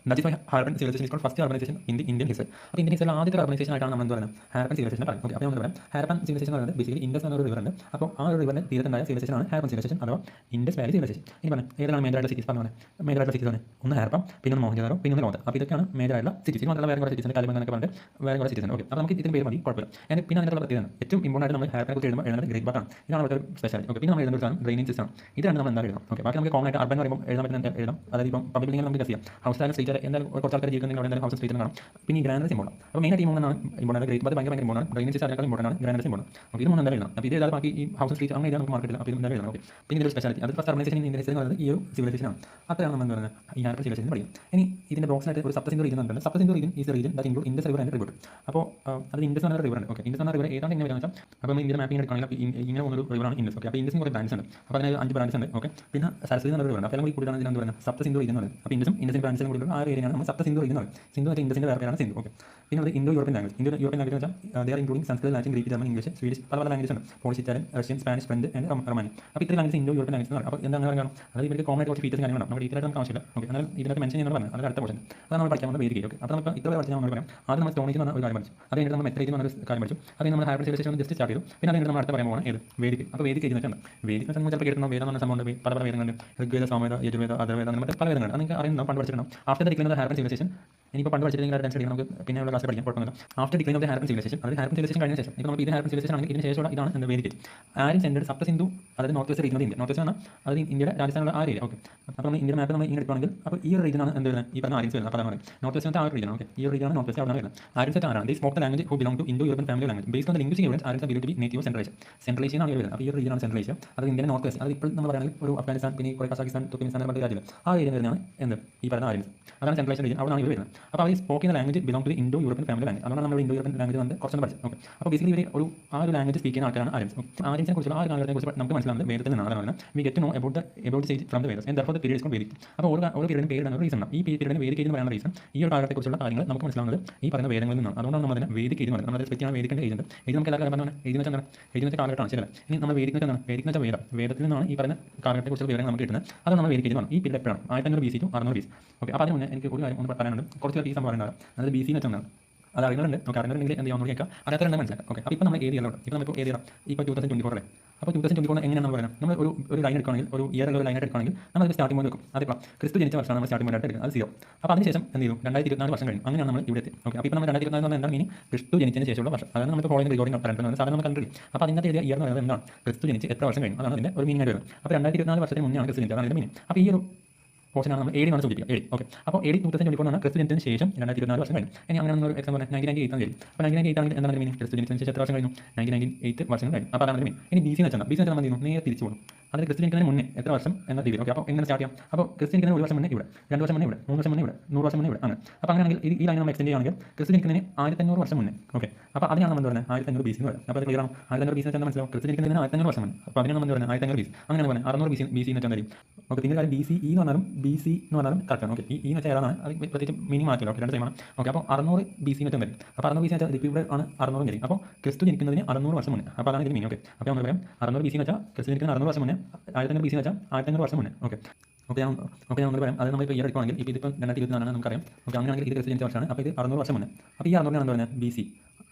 That is Harappan civilisation first organisation in the Indian history അപ്പോൾ ഇന്ത്യൻ ഹിസ്റ്ററിൽ ആദ്യത്തെ ഓർഗനൈസേഷൻ ആയിട്ടാണ് നമ്മൾ എന്ത് പറയുന്നത്? ഹാരപ്പൻ സിവിലൈസേഷൻ പറയുന്നത്. ഓക്കെ അപ്പോൾ നമ്മൾ പറയാം. ഹാരപ്പൻ സിവിലൈസേഷൻ എന്ന് പറയുന്നത് ബേസിക്കലി ഇൻഡസ് എന്ന ഒരു റിവർ ഉണ്ട്. അപ്പോൾ ആ ഒരു റിവറിന്റെ തീരത്തുണ്ടായ സിവിലൈസേഷൻ ആണ് ഹാരപ്പൻ സിവിലൈസേഷൻ അഥവാ ഇൻഡസ് വാലി സിവിലൈസേഷൻ ഇനി പറഞ്ഞു ഏതാണ് മേജർ ആയിട്ടുള്ള സിറ്റീസ് പറഞ്ഞു മേജർ ആയിട്ടുള്ള സിറ്റീസ് ആണ് ഒന്ന് ഹാരപ്പം പിന്നെ ഒന്ന് മോഹൻജാറോ പിന്നെ ഒന്ന് ലോത്ത് അപ്പോൾ ഇതൊക്കെയാണ് മേജർ ആയിട്ടുള്ള സിറ്റീസ് മാത്രമല്ല വേറെ കുറേ സിറ്റീസ് കാലിബംഗ് എന്നൊക്കെ പറഞ്ഞിട്ട് വേറെ കുറേ സിറ്റീസ് ഓക്കെ അപ്പോൾ നമുക്ക് ഇതിന് പേര് മതി. കുഴപ്പമില്ല. And പിന്നെ അതിനുള്ള പ്രത്യേകത ഏറ്റവും ഇമ്പോർട്ടന്റ് ആയിട്ട് നമ്മൾ ഹാരപ്പിനെ കുറിച്ച് എഴുതുമ്പോൾ എഴുതുന്നത് ഗ്രേറ്റ് ബാക്കാണ് ഇതാണ് ഒരു സ്പെഷ്യാലിറ്റി ഓക്കെ പിന്നെ നമ്മൾ എഴുതുന്ന ഒരു ഡ്രെയിനിങ് സിസ്റ്റം ഇതാണ് നമ്മൾ എന്താ എഴുതണം? ഓക്കെ ബാക്കി നമുക്ക് കോമൺ ആയിട്ട് അർബൻ പറയുമ്പോൾ എഴുതാൻ പറ്റുന്ന എഴുതാം അതായത് ഇപ്പം പബ്ലിക് നമുക്ക് ഹൗസ് ആയാലും സ്ട്രീറ്റ് എന്തായാലും കുറച്ച് ആൾക്കാർ ജീവിക്കുന്ന അവിടെ എന്തായാലും ഹൗസ് സ്ട്രീറ്റ് കാണാം. പിന്നെ ഈ ഗ്രാൻഡ് സിമ്പിൾ അപ്പോൾ മെയിൻ ആയിട്ട് ഇമ്പോർട്ടാണ് മൂന്നാണ് ഇമ്പോർട്ടന്റ് ഗ്രേറ്റ് അത് ഭയങ്കര ഭയങ്കര ഇമ്പോർട്ടാണ് സിസ്റ്റം അതിനേക്കാൾ ആണ് ഗ്രാൻഡ് സിമ്പിൾ അപ്പോൾ ഇത് മൂന്ന് എന്തായാലും എഴുതണം. അപ്പോൾ ഇത് ഏതായാലും ബാക്കി ഈ ഹൗസ് സ്ട്രീറ്റ് അങ്ങനെ ഇതാണ് നമുക്ക് മാർക്കറ്റിൽ അപ്പോൾ ഇത് എന്തായാലും ഓക്കെ പിന്നെ ഇതൊരു സ്പെഷ്യാലിറ്റി അത് ഫസ്റ്റ് ഓർഗനൈസേഷൻ ഇന്ത്യൻ എന്ന് പറയുന്നത് ഈ ഒരു സിവിലൈസേഷൻ ആണ്. അത്രയാണ് നമ്മൾ പറയുന്നത്? ഈ ആർ സിവിലൈസേഷൻ പഠിക്കും ഇനി ഇതിന്റെ ബോക്സിനായിട്ട് ഒരു സിന്ധു റീജൻ ഉണ്ട് Sindhu region is region that include Indus river and river അപ്പോൾ അത് ഇൻഡസ് എന്ന റിവർ ഉണ്ട് ഓക്കെ ഇൻഡസ് എന്ന റിവർ ഏതാണ് ഇങ്ങനെ വരുന്നത് അപ്പോൾ നമ്മൾ ഇന്ത്യയുടെ മാപ്പിംഗ് എടുക്കുകയാണെങ്കിൽ ഇങ്ങനെ ഒരു റിവറാണ് ഇൻഡസ് ഓക്കെ അപ്പോൾ ഇൻഡസിന് കുറേ ബ്രാൻഡ്സ് ഉണ്ട്. അപ്പോൾ അതിന് അഞ്ച് ബ്രാൻഡ്സ് ഉണ്ട്. ഓക്കെ പിന്നെ സരസ്വതി എന്ന റിവർ ഉണ്ട് അപ്പോൾ എല്ലാം കൂടി കൂടുതലാണ് ഇതിനെന്ത് പറയുന്നത്? സപ്തസിന്ധു റീജൻ എന്ന് പറയുന്നത്. അപ്പോൾ ഇൻഡസും ഇൻഡസിൻ ബ്രാൻഡ്സിനും കൂടി ആ ഏരിയയാണ് നമ്മൾ സപ്ത സിന്ധു എന്ന് പറയും സിന്ധു വെച്ചാൽ ഇൻഡസിന്റെ വേറെ പേരാണ് സിന്ധു. ഓക്കെ പിന്നെ അത് Indo European language Indo European language വെച്ചാൽ they are including Sanskrit Latin Greek German English Swedish പല പല ലാംഗ്വേജ് ഉണ്ട്. Polish Italian Russian Spanish French and Romani അപ്പോൾ ഇത്ര ലാംഗ്വേജ് ഇൻഡോ യൂറോപ്യൻ ലാംഗ്വേജ് എന്ന് പറഞ്ഞാൽ അപ്പോൾ എന്താണ് പറയുക? അത് ഇവർക്ക് കോമൺ ആയിട്ട് കുറച്ച് ഫീച്ചേഴ്സ് കാര്യങ്ങളും നമുക്ക് ഡീറ്റെയിൽ നമുക്ക് ആവശ്യമില്ല. ഓക്കെ എന്നാൽ ഇതിനകത്ത് മെൻഷൻ ചെയ്യുന്നത് പറഞ്ഞു അതാണ് അടുത്ത പോഷൻ അത് നമ്മൾ പഠിക്കാൻ വേണ്ടി വേദിക്കുക ഓക്കെ അപ്പോൾ നമുക്ക് ഇത്ര പഠിച്ചാൽ നമ്മൾ പറയാം. ആദ്യം നമ്മൾ സ്റ്റോണേജ് എന്ന് ഒരു കാര്യം പഠിച്ചു. അത് കഴിഞ്ഞിട്ട് നമ്മൾ മെത്തേജ് എന്ന് ഒരു കാര്യം പഠിച്ചു. അത് നമ്മൾ ഹാർബർ സിവിലൈസേഷൻ ജസ്റ്റ് സ്റ്റാർട്ട് ചെയ്തു. പിന്നെ അത് കഴിഞ്ഞിട്ട് നമ്മൾ അടുത്ത പറയാൻ പോകുന്നത് ഏത്? വേദിക്ക്. അപ്പോൾ വേദിക്ക് വെച്ചാൽ വേദിക്ക് നമ്മൾ ചിലപ്പോൾ കേൾക്കുന്ന വേദം എന്ന സംഭവം പല പല വേദങ്ങളുണ്ട്. ഋഗ്വേദ സമേത യജുവേദ അതർവേദ അങ്ങനെ പല വേദങ്ങളുണ്ട്. അത് നിങ്ങൾക്ക് അറിയുന്നുണ്ടാവും. പണ്ട് പഠിച്ചിട്ടുണ്ടാവും. After the decline Harappan civilisation ഇനിയിപ്പോൾ പണ്ട് പഠിച്ചിട്ടുണ്ടെങ്കിൽ ടെൻഷൻ അടിക്കണം. നമുക്ക് പിന്നെ ഉള്ള ക്ലാസ് പഠിക്കാം കുഴപ്പമില്ല after decline of Harappan civilisation അത് ഹാരപ്പൻ സിവിലൈസേഷൻ കഴിഞ്ഞ ശേഷം ഇപ്പോൾ നമ്മൾ ഇത് ഹാരപ്പൻ സിവിലൈസേഷൻ ആണെങ്കിൽ ഇതിന് ശേഷമുള്ള ഇതാണ് എന്താ വേദിക്ക് ആരും സെന്റർ സപ്ത സിന്ധു അതായത് north west region India north west ആണ് അത് ഇന്ത്യയുടെ രാജസ്ഥാനുള്ള ആ ഏരിയ ഓക്കെ അപ്പോൾ നമ്മൾ ഇന്ത്യയുടെ മാപ്പ് നമ്മൾ ഇങ്ങനെ എടുക്കുകയാണെങ്കിൽ അപ്പോൾ ഈ ഒരു ആണ് എന്ത് വരുന്നത്? ഈ പറഞ്ഞ ആര്യൻസ് വരുന്നത്. അപ്പോൾ നോർത്ത് വെസ്റ്റ് ആ ഒരു റീജിയൻ ഓക്കെ ഈ ഒരു ആണ് നോർത്ത് വെസ്റ്റ് അവിടെ വരുന്നത്. ആര്യൻസ് ആരാണ്? The spoke language who belong to Indo European family language based on the linguistic evidence Aryans below to be native central Asia central Asia ആണ് വരുന്നത്. അപ്പോൾ ഈ റീജിയൻ ആണ് സെൻട്രൽ ഏഷ്യ അത് ഇന്ത്യൻ നോർത്ത് വെസ്റ്റ് അത് ഇപ്പോൾ നമ്മൾ പറയുന്നത് ഒരു അഫ്ഗാനിസ്ഥാൻ പിന്നെ കുറേ കസാഖിസ്ഥാൻ തുർക്കിസ്ഥാൻ പറഞ്ഞ രാജ്യം ആ ഏരിയ വരുന്നതാണ് എന്ത്? ഈ പറഞ്ഞ ആര്യൻസ് അതാണ് സെൻട്രൽ ഏഷ്യൻ റീജിയൻ അവിടെയാണ് ഇവർ വരുന്നത്. അപ്പോൾ അവർ spoken language belong to Indo European family language അതുകൊണ്ടാണ് നമ്മൾ ഇൻഡോ യൂറോപ്യൻ ലാംഗ്വേജ് വന്ന് കുറച്ചൊന്ന് പഠിച്ചത്. ഓക്കെ അപ്പോൾ ബേസിക്കലി ഇവർ ഒരു ആ ഒരു ലാംഗ്വേജ് സ്പീക്ക് ചെയ്യുന്ന ആൾക്കാരാണ് ആര്യൻസ്. ആര്യൻസിനെ കുറിച്ചുള്ള ആ ഒരു കാലത്തെ കുറിച്ച് നമുക്ക് മനസ്സിലാവുന്നത് വേദത്തിൽ നിന്നാണ്. പറയുന്നത് we get know about the about stage from the Vedas and therefore the periods കൊണ്ട് വേദിക്കും അപ്പോൾ ഓരോ ഓരോ പീരീഡിന് പേരിടാൻ ഒരു റീസൺ ഈ പീരീഡിന് വേദിക്ക് എന്ന് പറയുന്ന റീസൺ ഈ ഒരു കാലത്തെ കുറിച്ചുള്ള കാര്യങ്ങൾ നമുക്ക് മനസ്സിലാവുന്നത് ഈ പറയുന്ന വേദങ്ങളിൽ നിന്നാണ്. അതുകൊണ്ടാണ് നമ്മൾ അതിനെ വേദിക്ക് എന്ന് പറയുന്നത് നമ്മുടെ സ്പെക്റ്റാണ് വേദിക്കേണ്ട ഏജ് ഇത് നമുക്ക് എല്ലാവരും പറഞ്ഞാൽ ഏജ് എന്ന് വെച്ചാൽ കാലഘട്ടമാണ് ശരിയല്ല ഇനി നമ്മൾ വേദിക്കുന്ന എന്താണ്? വേദിക്കുന്ന വെച്ചാൽ വേദം. വേദത്തിൽ നിന്നാണ് ഈ പറയുന്ന കാലഘട്ടത്തെക്കുറിച്ചുള്ള വിവരങ്ങൾ നമുക്ക് കിട്ടുന്നത്. അത് നമ്മൾ വേദിക്കുന്നത് ഈ പീരീഡ് എപ്പോഴാണ്? ആയിരത്തി അഞ്ഞൂറ് ബി സി ടു അറുന്നൂറ് ബി സി ഓക്കെ അപ്പോൾ അതിന് മുന്നേ എനിക്ക് ഒരു കാര്യം ഒന്ന് പറയാനുണ്ട്. കുറച്ച് പേർ ഈ സംഭവം ഉണ്ടാകും അതായത് ബി സി എന്ന് വെച്ചാൽ അത് അറിയുന്നുണ്ട് നമുക്ക് അറിയുന്നുണ്ടെങ്കിൽ എന്ത് ചെയ്യാൻ കേൾക്കാം. അറിയാത്തവരുണ്ട് മനസ്സിലാക്കാം. ഓക്കെ അപ്പോൾ ഇപ്പോൾ നമ്മൾ ഏത് ഇയറിലോട്ട് ഇപ്പോൾ നമുക്ക് ഏത് ഇയർ ഇപ്പോൾ ടൂ തൗസൻഡ് ട്വന്റി ഫോർ അല്ലേ? അപ്പോൾ ടൂ തൗസൻഡ് ട്വന്റി ഫോർ എങ്ങനെയാണ് നമ്മൾ പറയുന്നത് നമ്മൾ ഒരു ഒരു ലൈൻ എടുക്കുകയാണെങ്കിൽ ഒരു ഇയർ ഒരു ലൈൻ എടുക്കുകയാണെങ്കിൽ നമ്മൾ അത് സ്റ്റാർട്ടിംഗ് പോയിന്റ് വെക്കും. അതിപ്പോൾ ക്രിസ്തു ജനിച്ച വർഷമാണ് നമ്മൾ സ്റ്റാർട്ടിംഗ് പോയിന്റ് എടുക്കുന്നത്. അത് സീറോ അപ്പോൾ അതിനുശേഷം എന്ത് ചെയ്യും? രണ്ടായിരത്തി ഇരുപത്തിനാല് വർഷം കഴിഞ്ഞു. അങ്ങനെയാണ് നമ്മൾ ഇവിടെ എത്തി ഓക്കെ അപ്പോൾ ഇപ്പോൾ നമ്മൾ രണ്ടായിരത്തി ഇരുപത്തിനാല് എന്താണ്? മീനിങ് ക്രിസ്തു ജനിച്ചതിന് ശേഷമുള്ള വർഷം. അതാണ് നമുക്ക് ഫോളോയിങ് റിക്കോർഡിംഗ് പറയുന്നത് സാധാരണ നമ്മൾ കണ്ടിരിക്കും അപ്പോൾ അതിനകത്ത് ഏരിയ ഇയർ എന്ന് പറയുന്നത് എന്താണ്? ക്രിസ്തു ജനിച്ച് എത്ര വർഷം കഴിഞ്ഞു? അതാണ് അതിന്റെ ഒരു മീനിങ് ആയിട്ട് വരുന്നത്. അപ്പോൾ രണ്ടായിരത്തി ഇരുപത്തിനാല് വർഷത്തിന് ആണ് ക്രിസ്തു ജനിച്ചത്. അതാണ് ഇതിന്റെ മീനിങ് അപ്പോൾ ഈ ഒരു പോർഷനാണ് നമ്മൾ ആണ് സൂചിപ്പിക്കുക. ഏഴ് ഓക്കെ അപ്പോൾ ഏഴ് ടൂ തൗസൻഡ് ട്വന്റി ഫോറാണ് ക്രിസ്തു ജനിച്ചതിന് ശേഷം രണ്ടായിരത്തി ഇരുപത്തിനാല് വർഷം കഴിഞ്ഞു ഇനി അങ്ങനെ നമ്മൾ എക്സാം പറഞ്ഞാൽ നയന്റി നയന്റി എയ്റ്റ് ആണ് വരും അപ്പോൾ നയന്റി നയന്റി എയ്റ്റ് ആണെങ്കിൽ എന്താണ് മീനിങ് ക്രിസ്തു ജനിച്ചതിന് ശേഷം എത്ര വർഷം കഴിഞ്ഞു? നയന്റി നയന്റി എയ്റ്റ് വർഷം കഴിഞ്ഞു. അപ്പോൾ അതാണ് മീൻ ഇനി ബി സി എന്ന് വെച്ചാൽ ബി സി വെച്ചാൽ മതി നേരെ തിരിച്ചു പോകും അതായത് ക്രിസ്തു ജനിക്കുന്നതിന് മുന്നേ എത്ര വർഷം എന്ന രീതിയിൽ. ഓക്കെ അപ്പോൾ എങ്ങനെ സ്റ്റാർട്ട് ചെയ്യാം? അപ്പോൾ ക്രിസ്തു ജനിക്കുന്നതിന് ഒരു വർഷം മുന്നേ ഇവിടെ രണ്ട് വർഷം മുന്നേ ഇവിടെ മൂന്ന് വർഷം മുന്നേ ഇവിടെ നൂറ് വർഷം മുന്നേ ഇവിടെ. ആണ് അപ്പോൾ അങ്ങനെയാണെങ്കിൽ ഈ- ലൈൻ നമ്മൾ എക്സ്റ്റെൻഡ് ചെയ്യുകയാണെങ്കിൽ ക്രിസ്തു ജനിക്കുന്നതിന് ആയിരത്തഞ്ഞൂറ് വർഷം മുന്നേ. ഓക്കെ അപ്പോൾ അതിനാണ് നമ്മൾ പറയുന്നത്? ആയിരത്തഞ്ഞൂറ് ബി സി എന്ന് പറയുന്നത്. അപ്പോൾ അത് ക്ലിയർ ആണ്? ആയിരത്തഞ്ഞൂറ് ബി സി വെച്ചാൽ മനസ്സിലാവും ക്രിസ്തു ജനിക്കുന്നതിന് ആയിരത്തഞ്ഞൂറ് വർഷം മുന്നേ. അപ്പോൾ അതിനാണ് നമ്മൾ പറയുന്നത്? ആയിരത്തഞ്ഞൂറ് ബി സി അങ്ങനെ പറഞ്ഞാൽ അറുന്നൂറ് ബി സി ബി സി എന്ന് വെച്ചാൽ ഓക്കെ പിന്നെ കാര്യം ബി സി ഇ എന്ന് പറഞ്ഞാലും ബി സി എന്ന് പറഞ്ഞാലും കറക്റ്റാണ് ഓക്കെ ഈ ഈ വെച്ചാൽ ഏതാണ്? അത് പ്രത്യേകിച്ച് മിനി മാറ്റില്ല ഓക്കെ രണ്ട് ടൈമാണ് ഓക്കെ അപ്പോൾ അറുന്നൂറ് ബി സി എന്ന് വരും. അപ്പോൾ അറുന്നൂറ് ബി സി വെച്ചാൽ ഇപ്പോൾ ഇവിടെ ആണ് അറുന്നൂറ് വരും. അപ്പോൾ ക്രിസ്തു ജനിക്കുന്നതിന് അറുന്നൂറ് വർഷം മുന്നേ. അപ്പോൾ അതാണ് ഇതിന് മീൻ ഓക്കെ അപ്പോൾ നമ്മൾ പറയാം അറുന്നൂറ് ബി സി വെച്ചാൽ ക്രിസ്തു ജനിക്കുന്ന അറുന്നൂറ് വർഷം മുന്നേ ആയിരത്തഞ്ഞൂറ് ബി സി വെച്ചാൽ ആയിരത്തഞ്ഞൂറ് വർഷം മുന്നേ. ഓക്കെ ഓക്കെ ഞാൻ ഓക്കെ നമ്മൾ പറയാം അത് നമ്മൾ ഇപ്പോൾ ഇയർ എടുക്കുകയാണെങ്കിൽ ഇപ്പോൾ ഇതിപ്പോൾ രണ്ടായിരത്തി ഇരുപത്തിനാലാണ് നമുക്കറിയാം ഓക്കെ അങ്ങനെയാണെങ്കിൽ ഇത് ക്രിസ്തു ജനിച്ച വർഷമാണ്. അപ്പോൾ ഇത് അറുന്നൂറ് വർഷം മുന്നേ. അപ്പോൾ ഈ അറുന്നൂറിനാണ് പറയുന്നത് ബി സി